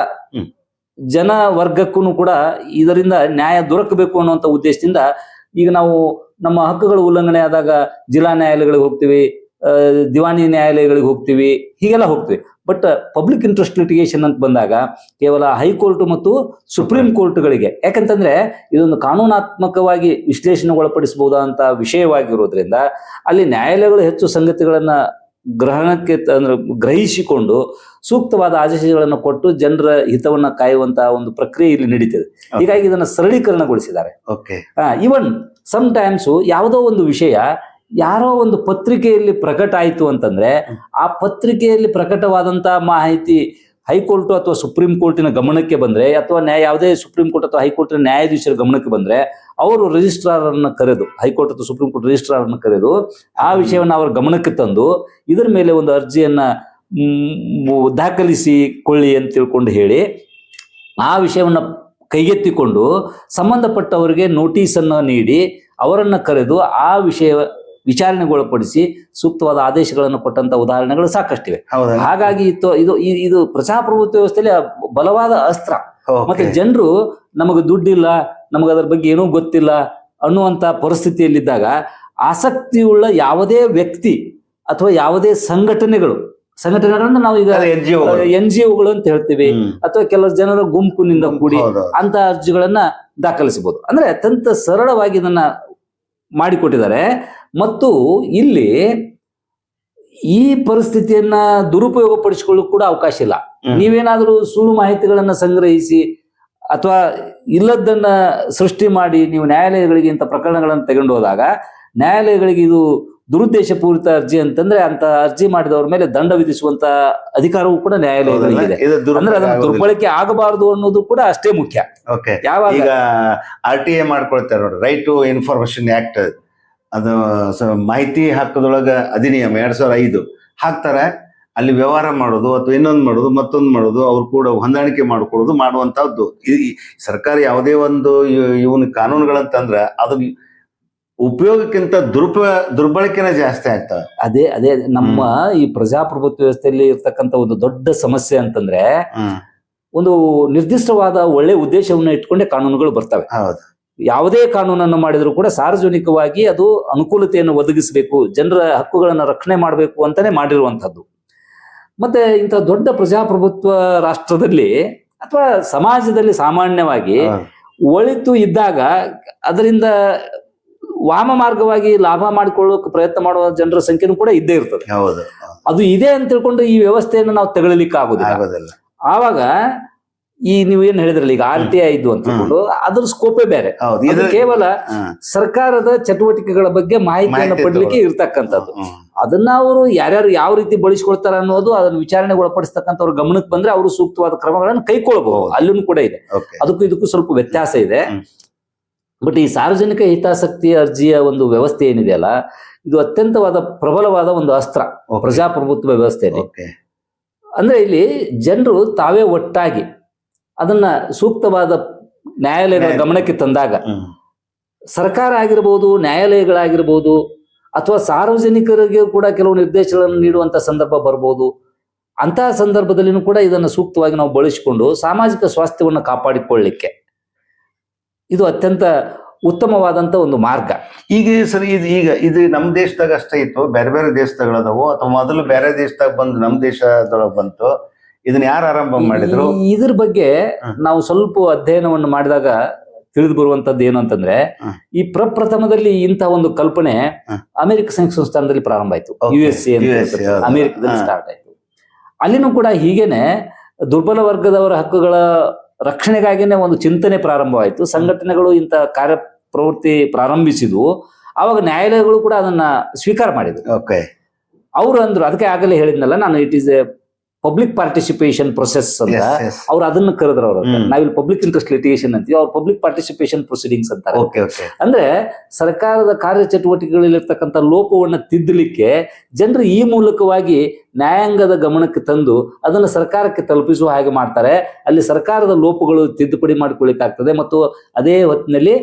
[SPEAKER 3] ಜನ ವರ್ಗಕ್ಕೂ ಕೂಡ ಇದರಿಂದ ನ್ಯಾಯ ದೊರಕಬೇಕು ಅನ್ನುವಂಥ ಉದ್ದೇಶದಿಂದ ಈಗ ನಾವು ನಮ್ಮ ಹಕ್ಕುಗಳು ಉಲ್ಲಂಘನೆ ಆದಾಗ ಜಿಲ್ಲಾ ನ್ಯಾಯಾಲಯಗಳಿಗೆ ಹೋಗ್ತೀವಿ ದಿವಾನಿ ನ್ಯಾಯಾಲಯಗಳಿಗೆ ಹೋಗ್ತೀವಿ, ಹೀಗೆಲ್ಲ ಹೋಗ್ತೀವಿ. ಬಟ್ ಪಬ್ಲಿಕ್ ಇಂಟ್ರೆಸ್ಟ್ ಲಿಟಿಗೇಷನ್ ಅಂತ ಬಂದಾಗ ಕೇವಲ ಹೈಕೋರ್ಟ್ ಮತ್ತು ಸುಪ್ರೀಂ ಕೋರ್ಟ್ಗಳಿಗೆ ಯಾಕಂತಂದ್ರೆ ಇದೊಂದು ಕಾನೂನಾತ್ಮಕವಾಗಿ ವಿಶ್ಲೇಷಣೆ ಒಳಪಡಿಸಬಹುದಾದಂತಹ ವಿಷಯವಾಗಿರೋದ್ರಿಂದ ಅಲ್ಲಿ ನ್ಯಾಯಾಲಯಗಳು ಹೆಚ್ಚು ಸಂಗತಿಗಳನ್ನ ಗ್ರಹಣಕ್ಕೆ ಅಂದ್ರೆ ಗ್ರಹಿಸಿಕೊಂಡು ಸೂಕ್ತವಾದ ಆದೇಶಗಳನ್ನು ಕೊಟ್ಟು ಜನರ ಹಿತವನ್ನ ಕಾಯುವಂತಹ ಒಂದು ಪ್ರಕ್ರಿಯೆ ಇಲ್ಲಿ ನಡೀತದೆ. ಹೀಗಾಗಿ ಇದನ್ನ ಸರಳೀಕರಣಗೊಳಿಸಿದ್ದಾರೆ. ಇವನ್ ಸಮ್ ಟೈಮ್ಸ್ ಯಾವುದೋ ಒಂದು ವಿಷಯ ಯಾರೋ ಒಂದು ಪತ್ರಿಕೆಯಲ್ಲಿ ಪ್ರಕಟ ಆಯ್ತು ಅಂತಂದ್ರೆ ಆ ಪತ್ರಿಕೆಯಲ್ಲಿ ಪ್ರಕಟವಾದಂತಹ ಮಾಹಿತಿ ಹೈಕೋರ್ಟ್ ಅಥವಾ ಸುಪ್ರೀಂ ಕೋರ್ಟಿನ ಗಮನಕ್ಕೆ ಬಂದ್ರೆ ಅಥವಾ ನ್ಯಾಯ ಯಾವುದೇ ಸುಪ್ರೀಂ ಕೋರ್ಟ್ ಅಥವಾ ಹೈಕೋರ್ಟಿನ ನ್ಯಾಯಾಧೀಶರ ಗಮನಕ್ಕೆ ಬಂದ್ರೆ ಅವರು ರಿಜಿಸ್ಟ್ರಾರನ್ನು ಕರೆದು ಹೈಕೋರ್ಟ್ ಅಥವಾ ಸುಪ್ರೀಂ ಕೋರ್ಟ್ ರಿಜಿಸ್ಟ್ರಾರ್ ಅನ್ನು ಕರೆದು ಆ ವಿಷಯವನ್ನು ಅವರ ಗಮನಕ್ಕೆ ತಂದು ಇದರ ಮೇಲೆ ಒಂದು ಅರ್ಜಿಯನ್ನ ಮ್, ದಾಖಲಿಸಿ ಕೊಳ್ಳಿ ಅಂತ ತಿಳ್ಕೊಂಡು ಹೇಳಿ ಆ ವಿಷಯವನ್ನು ಕೈಗೆತ್ತಿಕೊಂಡು ಸಂಬಂಧಪಟ್ಟವರಿಗೆ ನೋಟಿಸನ್ನು ನೀಡಿ ಅವರನ್ನು ಕರೆದು ಆ ವಿಷಯ ವಿಚಾರಣೆಗೊಳಪಡಿಸಿ ಸೂಕ್ತವಾದ ಆದೇಶಗಳನ್ನು ಕೊಟ್ಟಂತ ಉದಾಹರಣೆಗಳು ಸಾಕಷ್ಟಿವೆ. ಹಾಗಾಗಿ ಇತ್ತು- ಇದು ಈ- ಇದು ಪ್ರಜಾಪ್ರಭುತ್ವ ವ್ಯವಸ್ಥೆಯಲ್ಲಿ ಬಲವಾದ ಅಸ್ತ್ರ. ಮತ್ತೆ ಜನರು ನಮಗೆ ದುಡ್ಡಿಲ್ಲ ನಮಗೆ ಅದರ ಬಗ್ಗೆ ಏನೂ ಗೊತ್ತಿಲ್ಲ ಅನ್ನುವಂತ ಪರಿಸ್ಥಿತಿಯಲ್ಲಿದ್ದಾಗ ಆಸಕ್ತಿಯುಳ್ಳ ಯಾವುದೇ ವ್ಯಕ್ತಿ ಅಥವಾ ಯಾವುದೇ ಸಂಘಟನೆಗಳು ಸಂಘಟನೆಗಳನ್ನ ನಾವು ಈಗ
[SPEAKER 2] ಎನ್ ಜಿ
[SPEAKER 3] ಒಗಳು ಅಂತ ಹೇಳ್ತೀವಿ. ಅಥವಾ ಕೆಲವು ಜನರ ಗುಂಪಿನಿಂದ ಕೂಡಿ ಅಂತ ಅರ್ಜಿಗಳನ್ನ ದಾಖಲಿಸಬಹುದು. ಅಂದ್ರೆ ಅತ್ಯಂತ ಸರಳವಾಗಿ ಇದನ್ನ ಮಾಡಿಕೊಟ್ಟಿದ್ದಾರೆ. ಮತ್ತು ಇಲ್ಲಿ ಈ ಪರಿಸ್ಥಿತಿಯನ್ನ ದುರುಪಯೋಗ ಪಡಿಸಿಕೊಳ್ಳೋಕೆ ಕೂಡ ಅವಕಾಶ ಇಲ್ಲ. ನೀವೇನಾದ್ರೂ ಸುಳ್ಳು ಮಾಹಿತಿಗಳನ್ನ ಸಂಗ್ರಹಿಸಿ ಅಥವಾ ಇಲ್ಲದನ್ನ ಸೃಷ್ಟಿ ಮಾಡಿ ನೀವು ನ್ಯಾಯಾಲಯಗಳಿಗೆ ಇಂಥ ಪ್ರಕರಣಗಳನ್ನು ತಗೊಂಡು ಹೋದಾಗ ನ್ಯಾಯಾಲಯಗಳಿಗೆ ಇದು ದುರುದ್ದೇಶಪೂರಿತ ಅರ್ಜಿ ಅಂತಂದ್ರೆ ಅಂತ ಅರ್ಜಿ ಮಾಡಿದವರ ಮೇಲೆ ದಂಡ ವಿಧಿಸುವಂತ ಅಧಿಕಾರವೂ ಕೂಡ ನ್ಯಾಯಾಲಯಗಳಿಗೆ ಅಂದ್ರೆ ಅದನ್ನು ದುರ್ಬಳಕೆ ಆಗಬಾರದು ಅನ್ನೋದು ಕೂಡ ಅಷ್ಟೇ ಮುಖ್ಯ. ಯಾವಾಗ?
[SPEAKER 2] ಈಗ ಆರ್ ಟಿ ಎ ಮಾಡ್ಕೊಳ್ತಾರೆ ನೋಡಿ ರೈಟ್ ಟು ಇನ್ಫಾರ್ಮೇಶನ್ ಆಕ್ಟ್ ಅದು ಸ- ಮಾಹಿತಿ ಹಾಕೋದ್ರೊಳಗ ಅಧಿನಿಯಮ ಎರಡ್ ಸಾವಿರ ಐದು. ಹಾಕ್ತಾರೆ ಅಲ್ಲಿ ವ್ಯವಹಾರ ಮಾಡೋದು ಅಥವಾ ಇನ್ನೊಂದು ಮಾಡೋದು ಮತ್ತೊಂದು ಮಾಡೋದು ಅವ್ರು ಕೂಡ ಹೊಂದಾಣಿಕೆ ಮಾಡ್ಕೊಳ್ಳೋದು ಈ ಸರ್ಕಾರ ಯಾವುದೇ ಒಂದು ಇವನ್ ಕಾನೂನುಗಳಂತಂದ್ರ ಅದು ಉಪಯೋಗಕ್ಕಿಂತ ದುರುಪಯೋಗ ದುರ್ಬಳಕೆನೇ ಜಾಸ್ತಿ ಆಗ್ತವೆ
[SPEAKER 3] ಅದೇ ಅದೇ ನಮ್ಮ ಈ ಪ್ರಜಾಪ್ರಭುತ್ವ ವ್ಯವಸ್ಥೆಯಲ್ಲಿ ಇರ್ತಕ್ಕಂಥ ಒಂದು ದೊಡ್ಡ ಸಮಸ್ಯೆ ಅಂತಂದ್ರೆ ಒಂದು ನಿರ್ದಿಷ್ಟವಾದ ಒಳ್ಳೆ ಉದ್ದೇಶವನ್ನ ಇಟ್ಕೊಂಡೆ ಕಾನೂನುಗಳು ಬರ್ತವೆ.
[SPEAKER 2] ಹೌದು.
[SPEAKER 3] ಯಾವುದೇ ಕಾನೂನನ್ನು ಮಾಡಿದ್ರು ಕೂಡ ಸಾರ್ವಜನಿಕವಾಗಿ ಅದು ಅನುಕೂಲತೆಯನ್ನು ಒದಗಿಸಬೇಕು ಜನರ ಹಕ್ಕುಗಳನ್ನು ರಕ್ಷಣೆ ಮಾಡಬೇಕು ಅಂತಾನೆ ಮಾಡಿರುವಂತದ್ದು ಮತ್ತೆ ಇಂಥ ದೊಡ್ಡ ಪ್ರಜಾಪ್ರಭುತ್ವ ರಾಷ್ಟ್ರದಲ್ಲಿ ಅಥವಾ ಸಮಾಜದಲ್ಲಿ ಸಾಮಾನ್ಯವಾಗಿ ಒಳಿತು ಇದ್ದಾಗ ಅದರಿಂದ ವಾಮ ಮಾರ್ಗವಾಗಿ ಲಾಭ ಮಾಡಿಕೊಳ್ಳೋಕೆ ಪ್ರಯತ್ನ ಮಾಡುವ ಜನರ ಸಂಖ್ಯೆನೂ ಕೂಡ ಇದ್ದೇ ಇರ್ತದೆ. ಅದು ಇದೆ ಅಂತ ತಿಳ್ಕೊಂಡು ಈ ವ್ಯವಸ್ಥೆಯನ್ನು ನಾವು ತಗೊಳ್ಳಿಕ್ಕೆ ಆಗೋದಿಲ್ಲ. ಆವಾಗ ಈ ನೀವು ಏನ್ ಹೇಳಿದ್ರಲ್ಲ ಈಗ ಆರ್ ಟಿ ಐ ಇದು ಅಂತ ಅದ್ರ ಸ್ಕೋಪೇ ಬೇರೆ. ಕೇವಲ ಸರ್ಕಾರದ ಚಟುವಟಿಕೆಗಳ ಬಗ್ಗೆ ಮಾಹಿತಿಯನ್ನು
[SPEAKER 2] ಮಾಹಿತಿ
[SPEAKER 3] ಪಡ್ಲಿಕ್ಕೆ ಇರ್ತಕ್ಕಂಥದ್ದು. ಅದನ್ನ ಅವರು ಯಾರ್ಯಾರು ಯಾವ ರೀತಿ ಬಳಸ್ಕೊಳ್ತಾರ ಅನ್ನೋದು ಅದನ್ನ ವಿಚಾರಣೆಗೆ ಒಳಪಡಿಸ್ತಕ್ಕಂಥವ್ರ ಗಮನಕ್ಕೆ ಬಂದ್ರೆ ಅವರು ಸೂಕ್ತವಾದ ಕ್ರಮಗಳನ್ನು ಕೈಗೊಳ್ಳಬಹುದು
[SPEAKER 2] ಅಲ್ಲಿನೂ
[SPEAKER 3] ಅಲ್ಲೂ ಕೂಡ ಇದೆ. ಅದಕ್ಕೂ ಇದಕ್ಕೂ ಸ್ವಲ್ಪ ವ್ಯತ್ಯಾಸ ಇದೆ. ಬಟ್ ಈ ಸಾರ್ವಜನಿಕ ಹಿತಾಸಕ್ತಿ ಅರ್ಜಿಯ ಒಂದು ವ್ಯವಸ್ಥೆ ಏನಿದೆಯಲ್ಲ ಇದು ಅತ್ಯಂತವಾದ ಪ್ರಬಲವಾದ ಒಂದು ಅಸ್ತ್ರ ಪ್ರಜಾಪ್ರಭುತ್ವ ವ್ಯವಸ್ಥೆಯಲ್ಲಿ. ಅಂದ್ರೆ ಇಲ್ಲಿ ಜನರು ತಾವೇ ಒಟ್ಟಾಗಿ ಅದನ್ನ ಸೂಕ್ತವಾದ ನ್ಯಾಯಾಲಯಗಳ ಗಮನಕ್ಕೆ ತಂದಾಗ ಸರ್ಕಾರ ಆಗಿರ್ಬೋದು ನ್ಯಾಯಾಲಯಗಳಾಗಿರ್ಬೋದು ಅಥವಾ ಸಾರ್ವಜನಿಕರಿಗೆ ಕೂಡ ಕೆಲವು ನಿರ್ದೇಶನಗಳನ್ನು ನೀಡುವಂತ ಸಂದರ್ಭ ಬರ್ಬೋದು ಅಂತಹ ಸಂದರ್ಭದಲ್ಲಿನೂ ಕೂಡ ಇದನ್ನು ಸೂಕ್ತವಾಗಿ ನಾವು ಬಳಸಿಕೊಂಡು ಸಾಮಾಜಿಕ ಸ್ವಾಸ್ಥ್ಯವನ್ನು ಕಾಪಾಡಿಕೊಳ್ಳಿಕ್ಕೆ. ಇದು ಅತ್ಯಂತ ಉತ್ತಮವಾದಂತ ಒಂದು ಮಾರ್ಗ.
[SPEAKER 2] ಈಗ ಸರಿ ಇದು ಈಗ ಇದು ನಮ್ಮ ದೇಶದಾಗ ಅಷ್ಟೇ ಇತ್ತು ಬೇರೆ ಬೇರೆ ದೇಶದಾಗಳದಾವು ಅಥವಾ ಮೊದಲು ಬೇರೆ ದೇಶದಾಗ ಬಂದು ನಮ್ಮ ದೇಶದೊಳಗೆ ಬಂತು. ಇದನ್ನ ಯಾರು ಆರಂಭ ಮಾಡಿದ್ರು?
[SPEAKER 3] ಇದ್ರ ಬಗ್ಗೆ. ನಾವು ಸ್ವಲ್ಪ ಅಧ್ಯಯನವನ್ನು ಮಾಡಿದಾಗ ತಿಳಿದು ಬರುವಂತದ್ದು ಏನು ಅಂತಂದ್ರೆ ಈ ಪ್ರಪ್ರಥಮದಲ್ಲಿ ಇಂತಹ ಒಂದು ಕಲ್ಪನೆ ಅಮೆರಿಕ ಸಂಯುಕ್ತ ಸಂಸ್ಥಾನದಲ್ಲಿ ಪ್ರಾರಂಭ ಆಯ್ತು. ಯು ಎಸ್ ಎ ಅಮೆರಿಕದಲ್ಲಿ ಸ್ಟಾರ್ಟ್ ಆಯ್ತು. ಅಲ್ಲಿನೂ ಕೂಡ ಹೀಗೇನೆ ದುರ್ಬಲ ವರ್ಗದವರ ಹಕ್ಕುಗಳ ರಕ್ಷಣೆಗಾಗಿನೇ ಒಂದು ಚಿಂತನೆ ಪ್ರಾರಂಭವಾಯಿತು. ಸಂಘಟನೆಗಳು ಇಂಥ ಕಾರ್ಯ ಪ್ರವೃತ್ತಿ ಪ್ರಾರಂಭಿಸಿದ್ವು. ಆವಾಗ ನ್ಯಾಯಾಲಯಗಳು ಕೂಡ ಅದನ್ನ ಸ್ವೀಕಾರ ಮಾಡಿದ್ರು. ಅವರು ಅಂದ್ರು ಅದಕ್ಕೆ ಆಗಲೇ ಹೇಳಿದ್ನಲ್ಲ ನಾನು it is a public participation process ಅಂತ ಅವ್ರು ಅದನ್ನ ಕರೆದ್ರ ಅವ್ರ. ನಾವಿಲ್ಲಿ ಪಬ್ಲಿಕ್ ಇಂಟ್ರೆಸ್ಟ್ ಲಿಟಿಗೇಷನ್ ಅಂತೀವಿ. ಅವ್ರು ಪಬ್ಲಿಕ್ ಪಾರ್ಟಿಸಿಪೇಷನ್ ಪ್ರೊಸೀಡಿಂಗ್ಸ್ ಅಂತಾರೆ. ಅಂದ್ರೆ ಸರ್ಕಾರದ ಕಾರ್ಯಚಟುವಟಿಕೆಗಳಲ್ಲಿರ್ತಕ್ಕಂಥ ಲೋಪವನ್ನ ತಿದ್ದಲಿಕ್ಕೆ ಜನರು ಈ ಮೂಲಕವಾಗಿ ನ್ಯಾಯಾಂಗದ ಗಮನಕ್ಕೆ ತಂದು ಅದನ್ನ ಸರ್ಕಾರಕ್ಕೆ ತಲುಪಿಸುವ ಹಾಗೆ ಮಾಡ್ತಾರೆ. ಅಲ್ಲಿ ಸರ್ಕಾರದ ಲೋಪಗಳು ತಿದ್ದುಪಡಿ ಮಾಡ್ಕೊಳ್ಳಿಕ್ಕಾಗ್ತದೆ ಮತ್ತು ಅದೇ ಹೊತ್ತಿನಲ್ಲಿ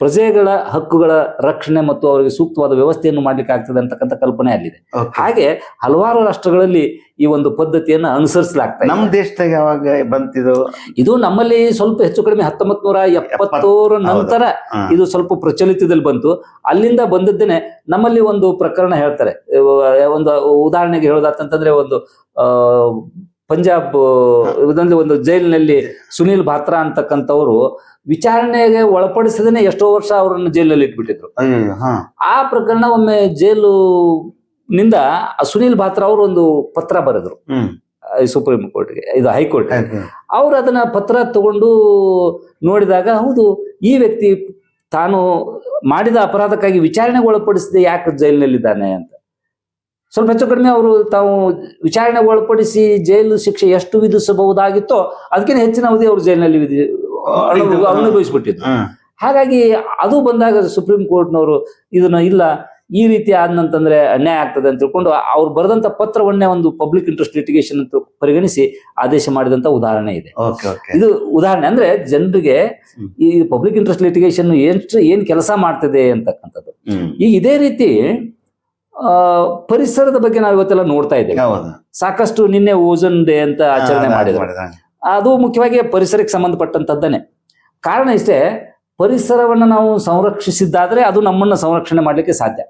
[SPEAKER 3] ಪ್ರಜೆಗಳ ಹಕ್ಕುಗಳ ರಕ್ಷಣೆ ಮತ್ತು ಅವರಿಗೆ ಸೂಕ್ತವಾದ ವ್ಯವಸ್ಥೆಯನ್ನು ಮಾಡ್ಲಿಕ್ಕೆ ಆಗ್ತದೆ ಅಂತಕ್ಕಂಥ ಕಲ್ಪನೆ ಅಲ್ಲಿದೆ. ಹಾಗೆ ಹಲವಾರು ರಾಷ್ಟ್ರಗಳಲ್ಲಿ ಈ ಒಂದು ಪದ್ಧತಿಯನ್ನು ಅನುಸರಿಸಲಾಗ್ತದೆ ನಮ್ಮ
[SPEAKER 2] ನಮ್ ದೇಶದಾಗ ಯಾವಾಗ ಬಂತಿದು?
[SPEAKER 3] ಇದು ನಮ್ಮಲ್ಲಿ ಸ್ವಲ್ಪ ಹೆಚ್ಚು ಕಡಿಮೆ ಹತ್ತೊಂಬತ್ ನೂರ ಎಪ್ಪತ್ತೋರ ನಂತರ ಇದು ಸ್ವಲ್ಪ ಪ್ರಚಲಿತದಲ್ಲಿ ಬಂತು. ಅಲ್ಲಿಂದ ಬಂದದ್ದೇನೆ ನಮ್ಮಲ್ಲಿ ಒಂದು ಪ್ರಕರಣ ಹೇಳ್ತಾರೆ. ಒಂದು ಉದಾಹರಣೆಗೆ ಹೇಳೋದಾತಂತಂದ್ರೆ ಒಂದು ಪಂಜಾಬ್ ಇದೊಂದು ಒಂದು ಜೈಲಿನಲ್ಲಿ ಸುನೀಲ್ ಬಾತ್ರಾ ಅಂತಕ್ಕಂಥವ್ರು ವಿಚಾರಣೆಗೆ ಒಳಪಡಿಸದೇನೆ ಎಷ್ಟೋ ವರ್ಷ ಅವರನ್ನು ಜೈಲಲ್ಲಿ ಇಟ್ಬಿಟ್ಟಿದ್ರು. ಆ ಪ್ರಕರಣ ಒಮ್ಮೆ ಜೈಲು ನಿಂದ ಆ ಸುನೀಲ್ ಬಾತ್ರ ಅವರು ಒಂದು ಪತ್ರ ಬರೆದ್ರು. ಸುಪ್ರೀಂ ಕೋರ್ಟ್ಗೆ ಇದು ಹೈಕೋರ್ಟ್ ಅವ್ರು ಅದನ್ನ ಪತ್ರ ತಗೊಂಡು ನೋಡಿದಾಗ ಹೌದು ಈ ವ್ಯಕ್ತಿ ತಾನು ಮಾಡಿದ ಅಪರಾಧಕ್ಕಾಗಿ ವಿಚಾರಣೆಗೆ ಒಳಪಡಿಸದೆ ಯಾಕೆ ಜೈಲಿನಲ್ಲಿದ್ದಾನೆ ಅಂತ. ಸ್ವಲ್ಪ ಹೆಚ್ಚು ಕಡಿಮೆ ಅವರು ತಾವು ವಿಚಾರಣೆ ಒಳಪಡಿಸಿ ಜೈಲು ಶಿಕ್ಷೆ ಎಷ್ಟು ವಿಧಿಸಬಹುದಾಗಿತ್ತೋ ಅದಕ್ಕಿಂತ ಹೆಚ್ಚಿನ ಅವಧಿ ಅವರು ಜೈಲಿನಲ್ಲಿ ವಿಧಿ ಅನುಭವ- ಅನುಭವಿಸ್ಬಿಟ್ಟಿದ್ರು ಹಾಗಾಗಿ ಅದು ಬಂದಾಗ ಸುಪ್ರೀಂ ಕೋರ್ಟ್ನವರು ಇದನ್ನ ಇಲ್ಲ ಈ ರೀತಿ ಆದಂತಂದ್ರೆ ಅನ್ಯಾಯ ಆಗ್ತದೆ ಅಂತ ತಿಳ್ಕೊಂಡು ಅವ್ರು ಬರೆದಂತ ಪತ್ರವನ್ನೇ ಒಂದು ಪಬ್ಲಿಕ್ ಇಂಟ್ರೆಸ್ಟ್ ಲಿಟಿಗೇಷನ್ ಅಂತ ಪರಿಗಣಿಸಿ ಆದೇಶ ಮಾಡಿದಂತ ಉದಾಹರಣೆ ಇದೆ. ಇದು ಉದಾಹರಣೆ ಅಂದ್ರೆ ಜನರಿಗೆ ಈ ಪಬ್ಲಿಕ್ ಇಂಟ್ರೆಸ್ಟ್ ಲಿಟಿಗೇಷನ್ ಎಷ್ಟು ಏನ್ ಕೆಲಸ ಮಾಡ್ತದೆ ಅಂತಕ್ಕಂಥದ್ದು. ಈಗ ಇದೇ ರೀತಿ ಪರಿಸರದ ಬಗ್ಗೆ ನಾವು ಇವತ್ತೆಲ್ಲ ನೋಡ್ತಾ ಇದ್ದೇವೆ. ಸಾಕಷ್ಟು ನಿನ್ನೆ ಓಜನ್ ಡೇ ಅಂತ ಆಚರಣೆ ಮಾಡಿದ್ರು.
[SPEAKER 2] ಮಾಡಿದ.
[SPEAKER 3] ಅದು ಮುಖ್ಯವಾಗಿ ಪರಿಸರಕ್ಕೆ ಸಂಬಂಧಪಟ್ಟಂತದ್ದನೆ ಕಾರಣ ಇಷ್ಟೇ ಪರಿಸರವನ್ನು ನಾವು ಸಂರಕ್ಷಿಸಿದ್ದಾದ್ರೆ ಅದು ನಮ್ಮನ್ನ ಸಂರಕ್ಷಣೆ ಮಾಡಲಿಕ್ಕೆ ಸಾಧ್ಯ.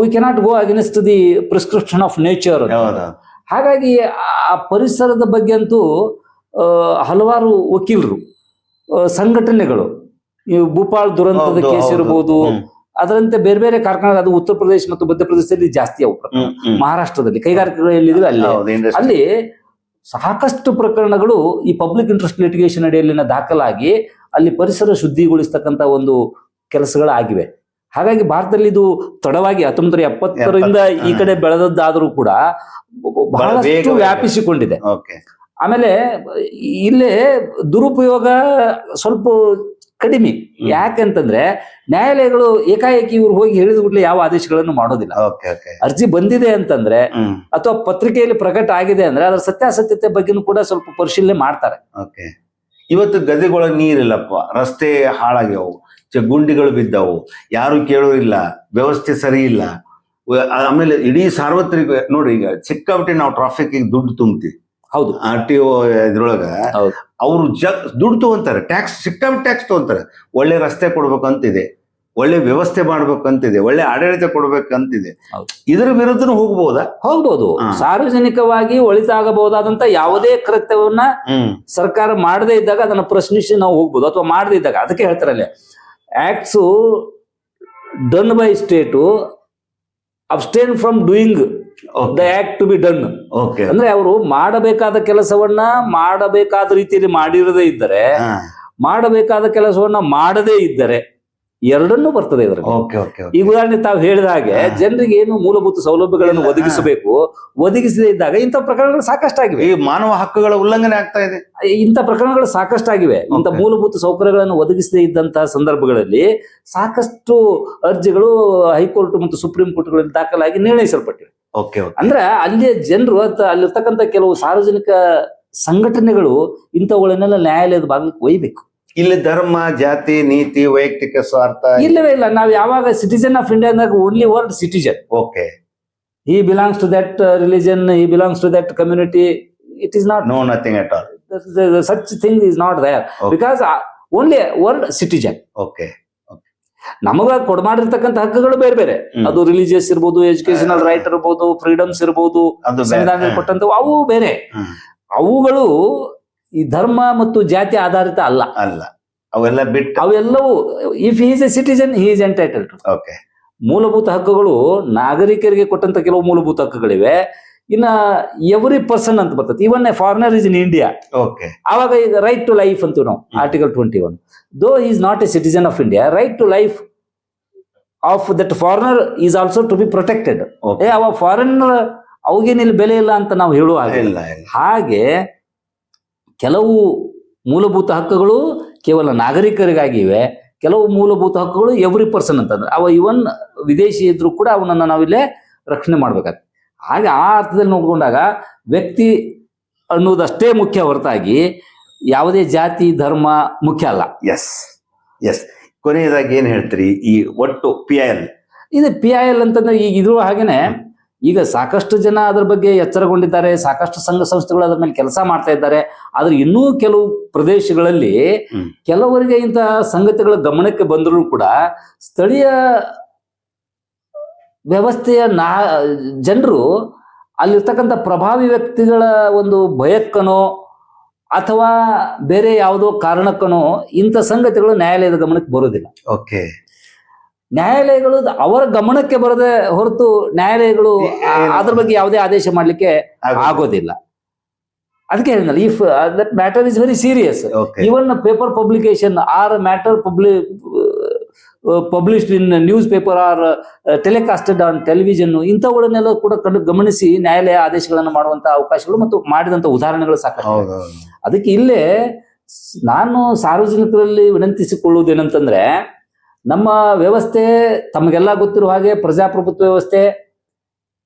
[SPEAKER 3] We cannot go against the prescription of nature ಹಾಗಾಗಿ ಆ ಪರಿಸರದ ಬಗ್ಗೆ ಅಂತೂ ಹಲವಾರು ವಕೀಲರು ಸಂಘಟನೆಗಳು ಭೂಪಾಲ್ ದುರಂತದ ಕೇಸ್
[SPEAKER 2] ಹೌದು.
[SPEAKER 3] ಅದರಂತೆ ಬೇರೆ ಬೇರೆ ಕಾರ್ಖಾನೆ ಅದು ಉತ್ತರ ಪ್ರದೇಶ ಮತ್ತು ಮಧ್ಯಪ್ರದೇಶದಲ್ಲಿ ಜಾಸ್ತಿ ಅವು. ಮಹಾರಾಷ್ಟ್ರದಲ್ಲಿ ಕೈಗಾರಿಕೆಗಳು ಎಲ್ಲಿದ್ರೆ ಅಲ್ಲಿ. ಅಲ್ಲಿ ಸಾಕಷ್ಟು ಪ್ರಕರಣಗಳು ಈ ಪಬ್ಲಿಕ್ ಇಂಟ್ರೆಸ್ಟ್ ಲಿಟಿಗೇಷನ್ ಅಡಿಯಲ್ಲಿನ ದಾಖಲಾಗಿ ಅಲ್ಲಿ ಪರಿಸರ ಶುದ್ಧಿಗೊಳಿಸತಕ್ಕಂತ ಒಂದು ಕೆಲಸಗಳಾಗಿವೆ. ಹಾಗಾಗಿ ಭಾರತದಲ್ಲಿ ಇದು ತಡವಾಗಿ ಹತ್ತೊಂಬತ್ತು ಎಪ್ಪತ್ತರಿಂದ ಈ ಕಡೆ ಬೆಳೆದದ್ದಾದರೂ ಕೂಡ ಬಹಳಷ್ಟು. ವ್ಯಾಪಿಸಿಕೊಂಡಿದೆ. ಆಮೇಲೆ ಇಲ್ಲೇ ದುರುಪಯೋಗ ಸ್ವಲ್ಪ ಕಡಿಮೆ. ಯಾಕಂತಂದ್ರೆ ನ್ಯಾಯಾಲಯಗಳು ಏಕಾಏಕಿ ಇವ್ರು ಹೋಗಿ ಹೇಳಿದ ಕೂಡಲೇ ಯಾವ ಆದೇಶಗಳನ್ನು ಮಾಡೋದಿಲ್ಲ.
[SPEAKER 2] Okay okay.
[SPEAKER 3] ಅರ್ಜಿ ಬಂದಿದೆ ಅಂತಂದ್ರೆ ಅಥವಾ ಪತ್ರಿಕೆಯಲ್ಲಿ ಪ್ರಕಟ ಆಗಿದೆ ಅಂದ್ರೆ ಅದರ ಸತ್ಯಾಸತ್ಯತೆ ಬಗ್ಗೆನೂ ಕೂಡ ಸ್ವಲ್ಪ ಪರಿಶೀಲನೆ ಮಾಡ್ತಾರೆ.
[SPEAKER 2] ಓಕೆ. ಇವತ್ತು ಗದೆಗಳ ನೀರಿಲ್ಲಪ್ಪ. ರಸ್ತೆ ಹಾಳಾಗ್ಯವು. ಗುಂಡಿಗಳು ಬಿದ್ದವು. ಯಾರು ಕೇಳೋರಿಲ್ಲ. ವ್ಯವಸ್ಥೆ ಸರಿ ಇಲ್ಲ. ಆಮೇಲೆ ಇಡೀ ಸಾರ್ವತ್ರಿಕ ನೋಡಿ ಈಗ ಸಿಕ್ಕಾಪಟ್ಟೆ ನಾವು ಟ್ರಾಫಿಕ್ ದುಡ್ಡು ತುಂಬ್ತೀವಿ
[SPEAKER 3] ಹೌದು.
[SPEAKER 2] ಆರ್ ಟಿ ಒ ಇದ್ರೊಳಗ. ಅವರು ಜ ದುಡ್ಡು ತಗೊಂತಾರೆ ಟ್ಯಾಕ್ಸ್ ಸಿಕ್ಕಮ್ ಟ್ಯಾಕ್ಸ್ ತಗೊಂತಾರೆ. ಒಳ್ಳೆ ರಸ್ತೆ ಕೊಡ್ಬೇಕಂತಿದೆ ಒಳ್ಳೆ ವ್ಯವಸ್ಥೆ ಮಾಡ್ಬೇಕಂತಿದೆ ಒಳ್ಳೆ ಆಡಳಿತ ಕೊಡ್ಬೇಕಂತಿದೆ. ಇದ್ರ ವಿರುದ್ಧನೂ ಹೋಗ್ಬೋದಾ?
[SPEAKER 3] ಹೋಗ್ಬೋದು
[SPEAKER 2] ಹಾ.
[SPEAKER 3] ಸಾರ್ವಜನಿಕವಾಗಿ ಒಳಿತಾಗಬಹುದಾದಂತ ಯಾವುದೇ ಕೃತ್ಯವನ್ನ ಸರ್ಕಾರ ಮಾಡದೇ ಇದ್ದಾಗ ಅದನ್ನ ಪ್ರಶ್ನಿಸಿ ನಾವು ಹೋಗ್ಬೋದು ಅಥವಾ ಮಾಡದೇ ಇದ್ದಾಗ ಅದಕ್ಕೆ ಹೇಳ್ತಾರಲ್ಲೇ. Acts done by state abstain from doing the act to be done
[SPEAKER 2] okay
[SPEAKER 3] ಅಂದ್ರೆ ಅವರು ಮಾಡಬೇಕಾದ ಕೆಲಸವನ್ನ ಮಾಡಬೇಕಾದ ರೀತಿಯಲ್ಲಿ ಮಾಡಿರದೇ ಇದ್ದರೆ ಮಾಡಬೇಕಾದ ಕೆಲಸವನ್ನ ಮಾಡದೇ ಇದ್ದರೆ ಎರಡನ್ನೂ ಬರ್ತದೆ ಇದರಲ್ಲಿ.
[SPEAKER 2] ಓಕೆ ಓಕೆ
[SPEAKER 3] ಈಗ ಉದಾಹರಣೆ ತಾವು ಹೇಳಿದ ಹಾಗೆ ಜನರಿಗೆ ಏನು ಮೂಲಭೂತ ಸೌಲಭ್ಯಗಳನ್ನು ಒದಗಿಸಬೇಕು ಒದಗಿಸದೇ ಇದ್ದಾಗ ಇಂಥ ಪ್ರಕರಣಗಳು ಸಾಕಷ್ಟಾಗಿವೆ.
[SPEAKER 2] ಈ ಮಾನವ ಹಕ್ಕುಗಳ ಉಲ್ಲಂಘನೆ ಆಗ್ತಾ ಇದೆ.
[SPEAKER 3] ಇಂಥ ಪ್ರಕರಣಗಳು ಸಾಕಷ್ಟಾಗಿವೆ. ಇಂಥ
[SPEAKER 2] Okay.
[SPEAKER 3] ಮೂಲಭೂತ ಸೌಕರ್ಯಗಳನ್ನು ಒದಗಿಸದೇ ಇದ್ದಂತಹ ಸಂದರ್ಭಗಳಲ್ಲಿ ಸಾಕಷ್ಟು ಅರ್ಜಿಗಳು ಹೈಕೋರ್ಟ್ ಮತ್ತು ಸುಪ್ರೀಂ ಕೋರ್ಟ್ಗಳಲ್ಲಿ ದಾಖಲಾಗಿ ನಿರ್ಣಯಿಸಲ್ಪಟ್ಟಿವೆ. ಅಂದ್ರೆ ಅಲ್ಲಿಯ ಜನರು ಅಲ್ಲಿರ್ತಕ್ಕಂಥ ಕೆಲವು ಸಾರ್ವಜನಿಕ ಸಂಘಟನೆಗಳು ಇಂಥವುಗಳನ್ನೆಲ್ಲ ನ್ಯಾಯಾಲಯದ ಭಾಗಕ್ಕೆ ಒಯ್ಬೇಕು.
[SPEAKER 2] ಇಲ್ಲಿ ಧರ್ಮ ಜಾತಿ ನೀತಿ ವೈಯಕ್ತಿಕ ಸ್ವಾರ್ಥ
[SPEAKER 3] ಇಲ್ಲವೇ ಇಲ್ಲ. ನಾವು ಯಾವಾಗ ಸಿಟಿಜನ್ ಆಫ್ ಇಂಡಿಯಾ ಅಂದಾಗ only world citizen
[SPEAKER 2] okay
[SPEAKER 3] he belongs to that religion religion belongs to that community it is not
[SPEAKER 2] no nothing at all
[SPEAKER 3] such thing is not thing because only there. Citizen
[SPEAKER 2] okay
[SPEAKER 3] ನಮಗ ಕೊಡ್ಮಾಡಿರ್ತಕ್ಕಂಥ ಹಕ್ಕುಗಳು ಬೇರೆ ಬೇರೆ. ಅದು religious ಇರ್ಬೋದು educational right ಇರ್ಬೋದು freedoms ಇರ್ಬೋದು ಸಂವಿಧಾನ ಕೊಟ್ಟಂತ ಅವು ಬೇರೆ. ಅವುಗಳು ಈ ಧರ್ಮ ಮತ್ತು ಜಾತಿ ಆಧಾರಿತ ಅಲ್ಲ.
[SPEAKER 2] ಅಲ್ಲ. ಅವೆಲ್ಲ ಬಿಟ್ಟು
[SPEAKER 3] ಅವೆಲ್ಲವೂ if is a citizen is entitle
[SPEAKER 2] okay
[SPEAKER 3] ಮೂಲಭೂತ ಹಕ್ಕುಗಳು ನಾಗರಿಕರಿಗೆ ಕೊಟ್ಟಂತ ಕೆಲವು ಮೂಲಭೂತ ಹಕ್ಕುಗಳಿವೆ. ಇನ್ನ ಎವ್ರಿ ಪರ್ಸನ್ ಅಂತ ಬರ್ತದೆ. Even a foreigner is in India
[SPEAKER 2] okay
[SPEAKER 3] ಆವಾಗ ಈಗ ರೈಟ್ ಟು ಲೈಫ್ ಅಂತೀವಿ ನಾವು article twenty one though is not a citizen of India right to life of that foreigner is also to be protected ಅವ foreigner ಅವಗೇನಿಲ್ಲಿ ಬೆಲೆ ಇಲ್ಲ ಅಂತ ನಾವು
[SPEAKER 2] ಹೇಳುವ
[SPEAKER 3] ಹಾಗೆ ಕೆಲವು ಮೂಲಭೂತ ಹಕ್ಕುಗಳು ಕೇವಲ ನಾಗರಿಕರಿಗಾಗಿವೆ. ಕೆಲವು ಮೂಲಭೂತ ಹಕ್ಕುಗಳು ಎವ್ರಿ ಪರ್ಸನ್ ಅಂತಂದ್ರೆ ಅವ ಇವನ್ ವಿದೇಶಿ ಇದ್ರು ಕೂಡ ಅವನನ್ನು ನಾವಿಲ್ಲೇ ರಕ್ಷಣೆ ಮಾಡ್ಬೇಕಾಗ್ತದೆ ಹಾಗೆ ಆ ಅರ್ಥದಲ್ಲಿ ನೋಡ್ಕೊಂಡಾಗ ವ್ಯಕ್ತಿ ಅನ್ನೋದಷ್ಟೇ ಮುಖ್ಯ ಹೊರತಾಗಿ ಯಾವುದೇ ಜಾತಿ ಧರ್ಮ ಮುಖ್ಯ ಅಲ್ಲ.
[SPEAKER 2] ಎಸ್ ಎಸ್ ಕೊನೆಯದಾಗಿ ಏನು ಹೇಳ್ತೀರಿ ಈ ಒಟ್ಟು ಪಿ ಐ ಎಲ್
[SPEAKER 3] ಇದು ಪಿ ಐ ಎಲ್ ಅಂತಂದ್ರೆ ಈಗ ಇದ್ರೂ ಹಾಗೇನೆ ಈಗ ಸಾಕಷ್ಟು ಜನ ಅದ್ರ ಬಗ್ಗೆ ಎಚ್ಚರಗೊಂಡಿದ್ದಾರೆ ಸಾಕಷ್ಟು ಸಂಘ ಸಂಸ್ಥೆಗಳು ಅದ್ರ ಮೇಲೆ ಕೆಲಸ ಮಾಡ್ತಾ ಇದ್ದಾರೆ. ಆದ್ರೆ ಇನ್ನೂ ಕೆಲವು ಪ್ರದೇಶಗಳಲ್ಲಿ ಕೆಲವರಿಗೆ ಇಂತಹ ಸಂಗತಿಗಳ ಗಮನಕ್ಕೆ ಬಂದರೂ ಕೂಡ ಸ್ಥಳೀಯ ವ್ಯವಸ್ಥೆಯ ನಾ ಜನರು ಅಲ್ಲಿರ್ತಕ್ಕಂಥ ಪ್ರಭಾವಿ ವ್ಯಕ್ತಿಗಳ ಒಂದು ಭಯಕ್ಕನೋ ಅಥವಾ ಬೇರೆ ಯಾವುದೋ ಕಾರಣಕ್ಕನೋ ಇಂಥ ಸಂಗತಿಗಳು ನ್ಯಾಯಾಲಯದ ಗಮನಕ್ಕೆ ಬರೋದಿಲ್ಲ
[SPEAKER 2] ಓಕೆ
[SPEAKER 3] ನ್ಯಾಯಾಲಯಗಳು ಅವರ ಗಮನಕ್ಕೆ ಬರದೆ ಹೊರತು ನ್ಯಾಯಾಲಯಗಳು ಅದ್ರ ಬಗ್ಗೆ ಯಾವುದೇ ಆದೇಶ ಮಾಡ್ಲಿಕ್ಕೆ ಆಗೋದಿಲ್ಲ. ಅದಕ್ಕೆ ಹೇಳಿದ್ನಲ್ಲ if that matter is very serious even paper publication or matter publi published in news paper or telecasted on television ಇಂಥವುಗಳನ್ನೆಲ್ಲ ಕೂಡ ಕಂಡು ಗಮನಿಸಿ ನ್ಯಾಯಾಲಯ ಆದೇಶಗಳನ್ನು ಮಾಡುವಂತಹ ಅವಕಾಶಗಳು ಮತ್ತು ಮಾಡಿದಂತ ಉದಾಹರಣೆಗಳು ಸಾಕಷ್ಟು ಅದಕ್ಕೆ ಇಲ್ಲೇ ನಾನು ಸಾರ್ವಜನಿಕರಲ್ಲಿ ವಿನಂತಿಸಿಕೊಳ್ಳುವುದೇನಂತಂದ್ರೆ ನಮ್ಮ ವ್ಯವಸ್ಥೆ ತಮಗೆಲ್ಲ ಗೊತ್ತಿರುವ ಹಾಗೆ ಪ್ರಜಾಪ್ರಭುತ್ವ ವ್ಯವಸ್ಥೆ,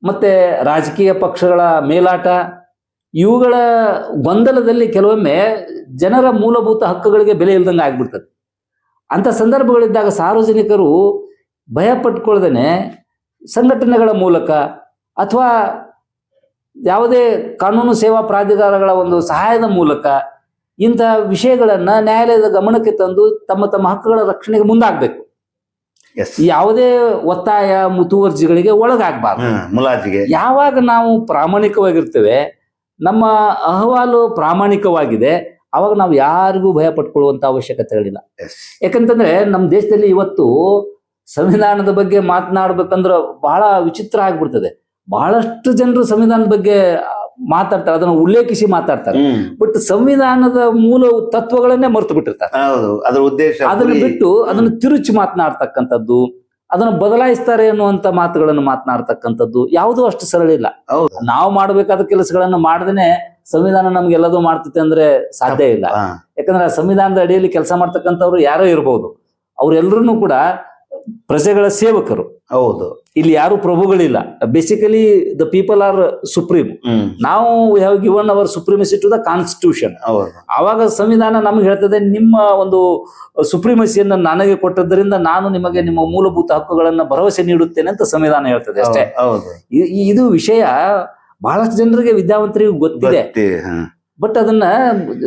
[SPEAKER 3] ಮತ್ತೆ ರಾಜಕೀಯ ಪಕ್ಷಗಳ ಮೇಲಾಟ, ಇವುಗಳ ಗೊಂದಲದಲ್ಲಿ ಕೆಲವೊಮ್ಮೆ ಜನರ ಮೂಲಭೂತ ಹಕ್ಕುಗಳಿಗೆ ಬೆಲೆ ಇಲ್ದಂಗೆ ಆಗ್ಬಿಡ್ತದೆ. ಅಂತ ಸಂದರ್ಭಗಳಿದ್ದಾಗ ಸಾರ್ವಜನಿಕರು ಭಯ ಪಟ್ಕೊಳ್ದೇನೆ ಸಂಘಟನೆಗಳ ಮೂಲಕ ಅಥವಾ ಯಾವುದೇ ಕಾನೂನು ಸೇವಾ ಪ್ರಾಧಿಕಾರಗಳ ಒಂದು ಸಹಾಯದ ಮೂಲಕ ಇಂತಹ ವಿಷಯಗಳನ್ನು ನ್ಯಾಯಾಲಯದ ಗಮನಕ್ಕೆ ತಂದು ತಮ್ಮ ತಮ್ಮ ಹಕ್ಕುಗಳ ರಕ್ಷಣೆಗೆ ಮುಂದಾಗಬೇಕು. ಯಾವುದೇ ಒತ್ತಾಯ ಮುತುವರ್ಜಿಗಳಿಗೆ ಒಳಗಾಗಬಾರ್ದು.
[SPEAKER 2] ಮುಲಾಜಿಗೆ.
[SPEAKER 3] ಯಾವಾಗ ನಾವು ಪ್ರಾಮಾಣಿಕವಾಗಿರ್ತೇವೆ ನಮ್ಮ ಅಹವಾಲು ಪ್ರಾಮಾಣಿಕವಾಗಿದೆ ಅವಾಗ ನಾವು ಯಾರಿಗೂ ಭಯ ಪಟ್ಕೊಳ್ಳುವಂತ ಅವಶ್ಯಕತೆಗಳಿಲ್ಲ. ಯಾಕಂತಂದ್ರೆ ನಮ್ಮ ದೇಶದಲ್ಲಿ ಇವತ್ತು ಸಂವಿಧಾನದ ಬಗ್ಗೆ ಮಾತನಾಡ್ಬೇಕಂದ್ರೆ ಬಹಳ ವಿಚಿತ್ರ ಆಗ್ಬಿಡ್ತದೆ. ಬಹಳಷ್ಟು ಜನರು ಸಂವಿಧಾನದ ಬಗ್ಗೆ ಮಾತಾಡ್ತಾರೆ ಅದನ್ನ ಉಲ್ಲೇಖಿಸಿ ಮಾತಾಡ್ತಾರೆ. ಬಟ್ ಸಂವಿಧಾನದ ಮೂಲ ತತ್ವಗಳನ್ನೇ ಮರೆತು ಬಿಟ್ಟಿರ್ತಾರೆ.
[SPEAKER 2] ಅದರ ಉದ್ದೇಶ
[SPEAKER 3] ಅದನ್ನ ಬಿಟ್ಟು ಅದನ್ನು ತಿರುಚಿ ಮಾತನಾಡ್ತಕ್ಕಂಥದ್ದು ಅದನ್ನು ಬದಲಾಯಿಸ್ತಾರೆ ಅನ್ನುವಂತ ಮಾತುಗಳನ್ನು ಮಾತನಾಡ್ತಕ್ಕಂಥದ್ದು ಯಾವುದೂ ಅಷ್ಟು ಸರಳ ಇಲ್ಲ.
[SPEAKER 2] ಹೌದು.
[SPEAKER 3] ನಾವು ಮಾಡಬೇಕಾದ ಕೆಲಸಗಳನ್ನು ಮಾಡದೇನೆ ಸಂವಿಧಾನ ನಮ್ಗೆಲ್ಲದೂ ಮಾಡ್ತೈತೆ ಅಂದ್ರೆ ಸಾಧ್ಯ ಇಲ್ಲ. ಯಾಕಂದ್ರೆ ಸಂವಿಧಾನದ ಅಡಿಯಲ್ಲಿ ಕೆಲಸ ಮಾಡ್ತಕ್ಕಂಥವ್ರು ಯಾರೋ ಇರಬಹುದು ಅವ್ರೆಲ್ಲರೂ ಕೂಡ ಪ್ರಜೆಗಳ ಸೇವಕರು.
[SPEAKER 2] ಹೌದು.
[SPEAKER 3] ಇಲ್ಲಿ ಯಾರು ಪ್ರಭುಗಳಿಲ್ಲ. Basically the people are supreme ನಾವು have given our supremacy to the constitution
[SPEAKER 2] ಹೌದು.
[SPEAKER 3] ಆವಾಗ ಸಂವಿಧಾನ ನಮ್ಗೆ ಹೇಳ್ತದೆ ನಿಮ್ಮ ಒಂದು ಸುಪ್ರೀಮಸಿಯನ್ನು ನನಗೆ ಕೊಟ್ಟದ್ದರಿಂದ ನಾನು ನಿಮಗೆ ನಿಮ್ಮ ಮೂಲಭೂತ ಹಕ್ಕುಗಳನ್ನ ಭರವಸೆ ನೀಡುತ್ತೇನೆ ಅಂತ ಸಂವಿಧಾನ ಹೇಳ್ತದೆ ಅಷ್ಟೇ. ಇದು ವಿಷಯ ಬಹಳಷ್ಟು ಜನರಿಗೆ ವಿದ್ಯಾವಂತರಿಗೂ ಗೊತ್ತಿದೆ. ಬಟ್ ಅದನ್ನ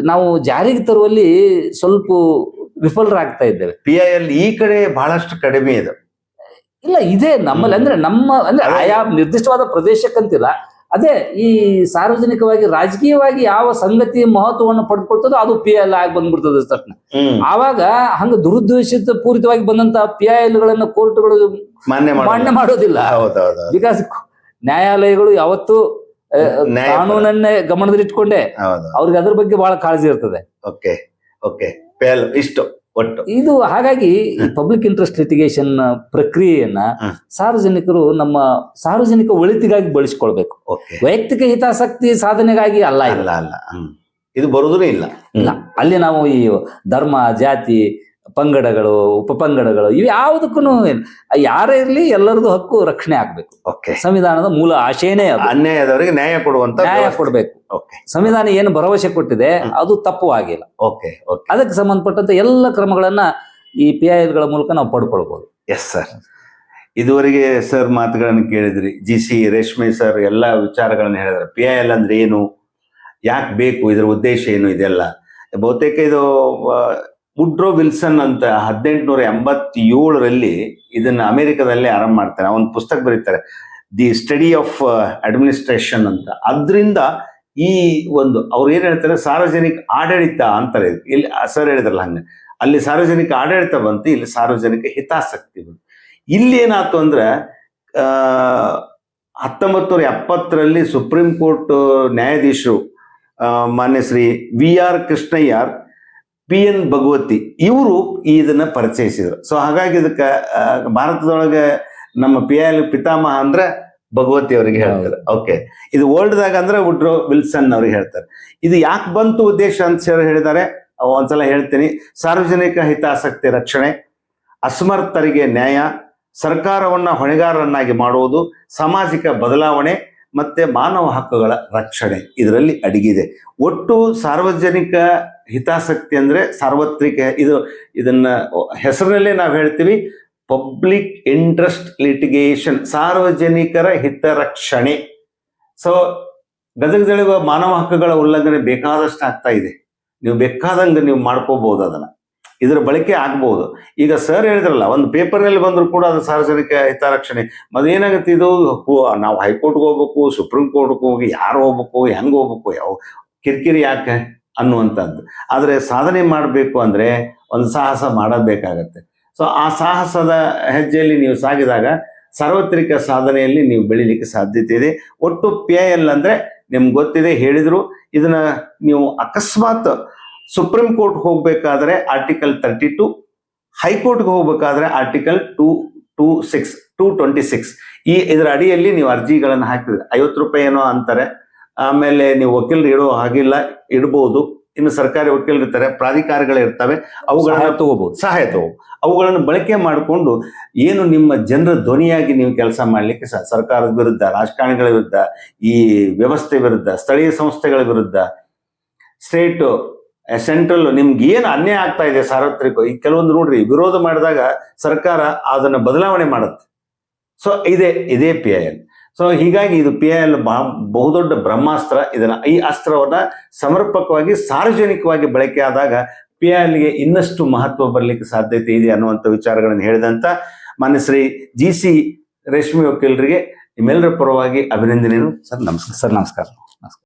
[SPEAKER 3] ನಾವು ಜಾರಿಗೆ ತರುವಲ್ಲಿ ಸ್ವಲ್ಪ ವಿಫಲರಾಗ್ತಾ ಇದ್ದೇವೆ.
[SPEAKER 2] ಪಿ ಐ ಎಲ್ ಈ ಕಡೆ ಬಹಳಷ್ಟು ಕಡಿಮೆ ಇದೆ.
[SPEAKER 3] ಇಲ್ಲ ಇದೆ. ನಮ್ಮಲ್ಲಿ ಅಂದ್ರೆ ನಮ್ಮ ಅಂದ್ರೆ
[SPEAKER 2] ಅದೇ.
[SPEAKER 3] ಆಯಾ ನಿರ್ದಿಷ್ಟವಾದ ಪ್ರದೇಶಕ್ಕಂತಿಲ್ಲ. ಅದೇ ಈ ಸಾರ್ವಜನಿಕವಾಗಿ ರಾಜಕೀಯವಾಗಿ ಯಾವ ಸಂಗತಿ ಮಹತ್ವವನ್ನು ಪಡ್ಕೊಳ್ತದೋ ಅದು ಪಿ ಎಲ್ ಆಗಿ ಬಂದ್ಬಿಡ್ತದೆ ತಕ್ಷಣ ಆವಾಗ ಹಂಗ ದುರುದ್ದೇಶಿತ ಪೂರಿತವಾಗಿ ಬಂದಂತ ಪಿ ಐ ಗಳನ್ನ ಕೋರ್ಟ್ಗಳು
[SPEAKER 2] ಮಾನ್ಯ
[SPEAKER 3] ಮಾನ್ಯ
[SPEAKER 2] ಮಾಡ
[SPEAKER 3] ಮಾಡೋದಿಲ್ಲ ಬಿಕಾಸ್ ನ್ಯಾಯಾಲಯಗಳು ಯಾವತ್ತು ಕಾನೂನನ್ನೇ ಗಮನದಲ್ಲಿಟ್ಕೊಂಡೆ ಅವ್ರಿಗೆ ಅದ್ರ ಬಗ್ಗೆ ಬಹಳ ಕಾಳಜಿ ಇರ್ತದೆ.
[SPEAKER 2] ಓಕೆ ಓಕೆ ಇಷ್ಟು ಒಟ್ಟು.
[SPEAKER 3] ಇದು ಹಾಗಾಗಿ ಪಬ್ಲಿಕ್ ಇಂಟ್ರೆಸ್ಟ್ ಲಿಟಿಗೇಷನ್ ಪ್ರಕ್ರಿಯೆಯನ್ನ ಸಾರ್ವಜನಿಕರು ನಮ್ಮ ಸಾರ್ವಜನಿಕ ಒಳಿತಿಗಾಗಿ ಬಳಸಿಕೊಳ್ಬೇಕು. ವೈಯಕ್ತಿಕ ಹಿತಾಸಕ್ತಿ ಸಾಧನೆಗಾಗಿ ಅಲ್ಲ ಇಲ್ಲ
[SPEAKER 2] ಅಲ್ಲ ಅಲ್ಲ. ಇದು ಬರುವುದೂ ಇಲ್ಲ.
[SPEAKER 3] ಇಲ್ಲ. ಅಲ್ಲಿ ನಾವು ಈ ಧರ್ಮ ಜಾತಿ ಪಂಗಡಗಳು ಉಪಪಂಗಡಗಳು ಇವು ಯಾವುದಕ್ಕೂ ಯಾರೇ ಇರಲಿ ಎಲ್ಲರದು ಹಕ್ಕು ರಕ್ಷಣೆ ಆಗ್ಬೇಕು.
[SPEAKER 2] ಓಕೆ
[SPEAKER 3] ಸಂವಿಧಾನದ ಮೂಲ ಆಶಯನೇ ಅದು.
[SPEAKER 2] ಅನ್ಯಾಯದವರಿಗೆ ನ್ಯಾಯ ಕೊಡುವಂತ
[SPEAKER 3] ನ್ಯಾಯ ಕೊಡಬೇಕು.
[SPEAKER 2] ಓಕೆ
[SPEAKER 3] ಸಂವಿಧಾನ ಏನು ಭರವಸೆ ಕೊಟ್ಟಿದೆ ಅದು ತಪ್ಪು ಆಗಿಲ್ಲ.
[SPEAKER 2] ಓಕೆ ಓಕೆ
[SPEAKER 3] ಅದಕ್ಕೆ ಸಂಬಂಧಪಟ್ಟಂತ ಎಲ್ಲ ಕ್ರಮಗಳನ್ನ ಈ ಪಿ ಐ ಎಲ್ಗಳ ಮೂಲಕ ನಾವು ಪಡ್ಕೊಳ್ಬಹುದು
[SPEAKER 2] ಎಸ್ ಸರ್ ಇದುವರೆಗೆ ಸರ್ ಮಾತುಗಳನ್ನು ಕೇಳಿದ್ರಿ. ಜಿ ಸಿ ರೇಷ್ಮೆ ಸರ್ ಎಲ್ಲ ವಿಚಾರಗಳನ್ನು ಹೇಳಿದ್ರು. ಪಿ ಐ ಎಲ್ ಅಂದ್ರೆ ಏನು? ಯಾಕೆ ಬೇಕು? ಇದರ ಉದ್ದೇಶ ಏನು ಇದೆಲ್ಲ? ಬಹುತೇಕ ಇದು ವುಡ್ರೋ ವಿಲ್ಸನ್ ಅಂತ ಹದಿನೆಂಟುನೂರ ಎಂಬತ್ತೇಳರಲ್ಲಿ ಇದನ್ನ ಅಮೆರಿಕದಲ್ಲಿ ಆರಂಭ ಮಾಡ್ತಾರೆ. ಒಂದು ಪುಸ್ತಕ ಬರೀತಾರೆ, ದಿ ಸ್ಟಡಿ ಆಫ್ ಅಡ್ಮಿನಿಸ್ಟ್ರೇಷನ್ ಅಂತ. ಅದರಿಂದ ಈ ಒಂದು, ಅವ್ರು ಏನು ಹೇಳ್ತಾರೆ, ಸಾರ್ವಜನಿಕ ಆಡಳಿತ ಅಂತಾರೆ. ಇಲ್ಲಿ ಸರ್ ಹೇಳಿದ್ರಲ್ಲ ಹಂಗೆ, ಅಲ್ಲಿ ಸಾರ್ವಜನಿಕ ಆಡಳಿತ ಬಂತು, ಇಲ್ಲಿ ಸಾರ್ವಜನಿಕ ಹಿತಾಸಕ್ತಿ ಬಂತು. ಇಲ್ಲಿ ಏನಾಯ್ತು ಅಂದ್ರೆ ಹತ್ತೊಂಬತ್ತು ಎಪ್ಪತ್ತರಲ್ಲಿ ಸುಪ್ರೀಂ ಕೋರ್ಟ್ ನ್ಯಾಯಾಧೀಶರು ಮಾನ್ಯ Shri V R Krishna Iyer P N Bhagwati ಇವರು ಇದನ್ನ ಪರಿಚಯಿಸಿದ್ರು. ಸೊ ಹಾಗಾಗಿ ಇದಕ್ಕೆ ಭಾರತದೊಳಗೆ ನಮ್ಮ ಪಿ ಎಲ್ ಪಿತಾಮಹ ಅಂದ್ರೆ ಭಗವತಿ ಅವರಿಗೆ ಹೇಳ್ತಾರೆ. ಓಕೆ ಇದು ವರ್ಲ್ಡ್ದಾಗ ಅಂದ್ರೆ ವುಡ್ರೋ ವಿಲ್ಸನ್ ಅವ್ರಿಗೆ ಹೇಳ್ತಾರೆ. ಇದು ಯಾಕೆ ಬಂತು ಉದ್ದೇಶ ಅಂತ ಹೇಳಿದ್ದಾರೆ? ಒಂದ್ಸಲ ಹೇಳ್ತೀನಿ. ಸಾರ್ವಜನಿಕ ಹಿತಾಸಕ್ತಿ ರಕ್ಷಣೆ ಅಸಮರ್ಥರಿಗೆ ನ್ಯಾಯ ಸರ್ಕಾರವನ್ನ ಹೊಣೆಗಾರರನ್ನಾಗಿ ಮಾಡುವುದು ಸಾಮಾಜಿಕ ಬದಲಾವಣೆ ಮತ್ತೆ ಮಾನವ ಹಕ್ಕುಗಳ ರಕ್ಷಣೆ. ಇದರಲ್ಲಿ ಅಡಗಿದೆ. ಒಟ್ಟು ಸಾರ್ವಜನಿಕ ಹಿತಾಸಕ್ತಿ ಅಂದ್ರೆ ಸಾರ್ವತ್ರಿಕ, ಇದು ಇದನ್ನ ಹೆಸರಿನಲ್ಲೇ ನಾವು ಹೇಳ್ತೀವಿ, ಪಬ್ಲಿಕ್ ಇಂಟ್ರೆಸ್ಟ್ ಲಿಟಿಗೇಷನ್, ಸಾರ್ವಜನಿಕರ ಹಿತರಕ್ಷಣೆ ಸೊ ಗದಗದಲ್ಲಿ ಮಾನವ ಹಕ್ಕುಗಳ ಉಲ್ಲಂಘನೆ ಬೇಕಾದಷ್ಟು ಆಗ್ತಾ ಇದೆ. ನೀವು ಬೇಕಾದಂಗೆ ನೀವು ಮಾಡ್ಕೋಬಹುದು ಅದನ್ನ. ಇದರ ಬಳಕೆ ಆಗ್ಬೋದು. ಈಗ ಸರ್ ಹೇಳಿದ್ರಲ್ಲ, ಒಂದು ಪೇಪರ್ನಲ್ಲಿ ಬಂದರೂ ಕೂಡ ಅದು ಸಾರ್ವಜನಿಕ ಹಿತರಕ್ಷಣೆ ಮತ್ತೇನಾಗುತ್ತೆ ಇದು? ನಾವು ಹೈಕೋರ್ಟ್ಗೆ ಹೋಗ್ಬೇಕು, ಸುಪ್ರೀಂ ಕೋರ್ಟ್ಗೆ ಹೋಗಿ ಯಾರು ಹೋಗ್ಬೇಕು, ಹೆಂಗ್ ಹೋಗ್ಬೇಕು, ಯಾವ ಕಿರಿಕಿರಿ ಯಾಕೆ? ಅನ್ನುವಂಥದ್ದು. ಆದರೆ ಸಾಧನೆ ಮಾಡಬೇಕು ಅಂದರೆ ಒಂದು ಸಾಹಸ ಮಾಡಬೇಕಾಗತ್ತೆ. ಸೊ ಆ ಸಾಹಸದ ಹೆಜ್ಜೆಯಲ್ಲಿ ನೀವು ಸಾಗಿದಾಗ ಸಾರ್ವತ್ರಿಕ ಸಾಧನೆಯಲ್ಲಿ ನೀವು ಬೆಳಿಲಿಕ್ಕೆ ಸಾಧ್ಯತೆ ಇದೆ. ಒಟ್ಟು ಪಿ ಐ ಎಲ್ ಅಂದರೆ ನಿಮ್ಗೆ ಗೊತ್ತಿದೆ, ಹೇಳಿದರು. ಇದನ್ನು ನೀವು ಅಕಸ್ಮಾತ್ ಸುಪ್ರೀಂ ಕೋರ್ಟ್ ಹೋಗಬೇಕಾದ್ರೆ ಆರ್ಟಿಕಲ್ ತರ್ಟಿ ಟು, ಹೈಕೋರ್ಟ್ಗೆ ಹೋಗಬೇಕಾದ್ರೆ article two two six, two twenty six. ಈ ಇದರ ಅಡಿಯಲ್ಲಿ ನೀವು ಅರ್ಜಿಗಳನ್ನು ಹಾಕಿದ್ರೆ, ಐವತ್ತು ರೂಪಾಯಿ ಏನೋ ಅಂತಾರೆ. ಆಮೇಲೆ ನೀವು ವಕೀಲರು ಇಡೋ ಹಾಗಿಲ್ಲ ಇಡ್ಬೋದು. ಇನ್ನು ಸರ್ಕಾರಿ ವಕೀಲರು ಇರ್ತಾರೆ ಪ್ರಾಧಿಕಾರಗಳು ಇರ್ತವೆ. ಅವುಗಳ
[SPEAKER 3] ಸಹಾಯ ತಗೋಬಹುದು
[SPEAKER 2] ಸಹಾಯ ತಗೋ ಅವುಗಳನ್ನು ಬಳಕೆ ಮಾಡಿಕೊಂಡು ಏನು ನಿಮ್ಮ ಜನರ ಧ್ವನಿಯಾಗಿ ನೀವು ಕೆಲಸ ಮಾಡಲಿಕ್ಕೆ ಸಹ ಸರ್ಕಾರದ ವಿರುದ್ಧ ರಾಜಕಾರಣಿಗಳ ವಿರುದ್ಧ ಈ ವ್ಯವಸ್ಥೆ ವಿರುದ್ಧ ಸ್ಥಳೀಯ ಸಂಸ್ಥೆಗಳ ವಿರುದ್ಧ ಸ್ಟೇಟು ಸೆಂಟ್ರಲ್ ನಿಮ್ಗೆ ಏನು ಅನ್ಯಾಯ ಆಗ್ತಾ ಇದೆ ಸಾರ್ವತ್ರಿಕ ಈ ಕೆಲವೊಂದು ನೋಡ್ರಿ ವಿರೋಧ ಮಾಡಿದಾಗ ಸರ್ಕಾರ ಅದನ್ನು ಬದಲಾವಣೆ ಮಾಡುತ್ತೆ. ಸೊ ಇದೇ ಇದೇ ಪಿ ಐ ಎಲ್ ಸೊ ಹೀಗಾಗಿ ಇದು ಪಿ ಐ ಎಲ್ ಬಹುದೊಡ್ಡ ಬ್ರಹ್ಮಾಸ್ತ್ರ. ಇದನ್ನು ಈ ಅಸ್ತ್ರವನ್ನು ಸಮರ್ಪಕವಾಗಿ, ಸಾರ್ವಜನಿಕವಾಗಿ ಬಳಕೆ ಆದಾಗ ಪಿ ಐ ಎಲ್ಗೆ ಇನ್ನಷ್ಟು ಮಹತ್ವ ಬರಲಿಕ್ಕೆ ಸಾಧ್ಯತೆ ಇದೆ ಅನ್ನುವಂಥ ವಿಚಾರಗಳನ್ನು ಹೇಳಿದಂಥ ಮಾನ್ಯ ಶ್ರೀ ಜಿ ಸಿ ರೇಷ್ಮೆ ವಕೀಲರಿಗೆ ನಿಮ್ಮೆಲ್ಲರ ಪರವಾಗಿ ಅಭಿನಂದನೆಗಳು. ಸರ್, ನಮಸ್ಕಾರ.
[SPEAKER 3] ಸರ್, ನಮಸ್ಕಾರ.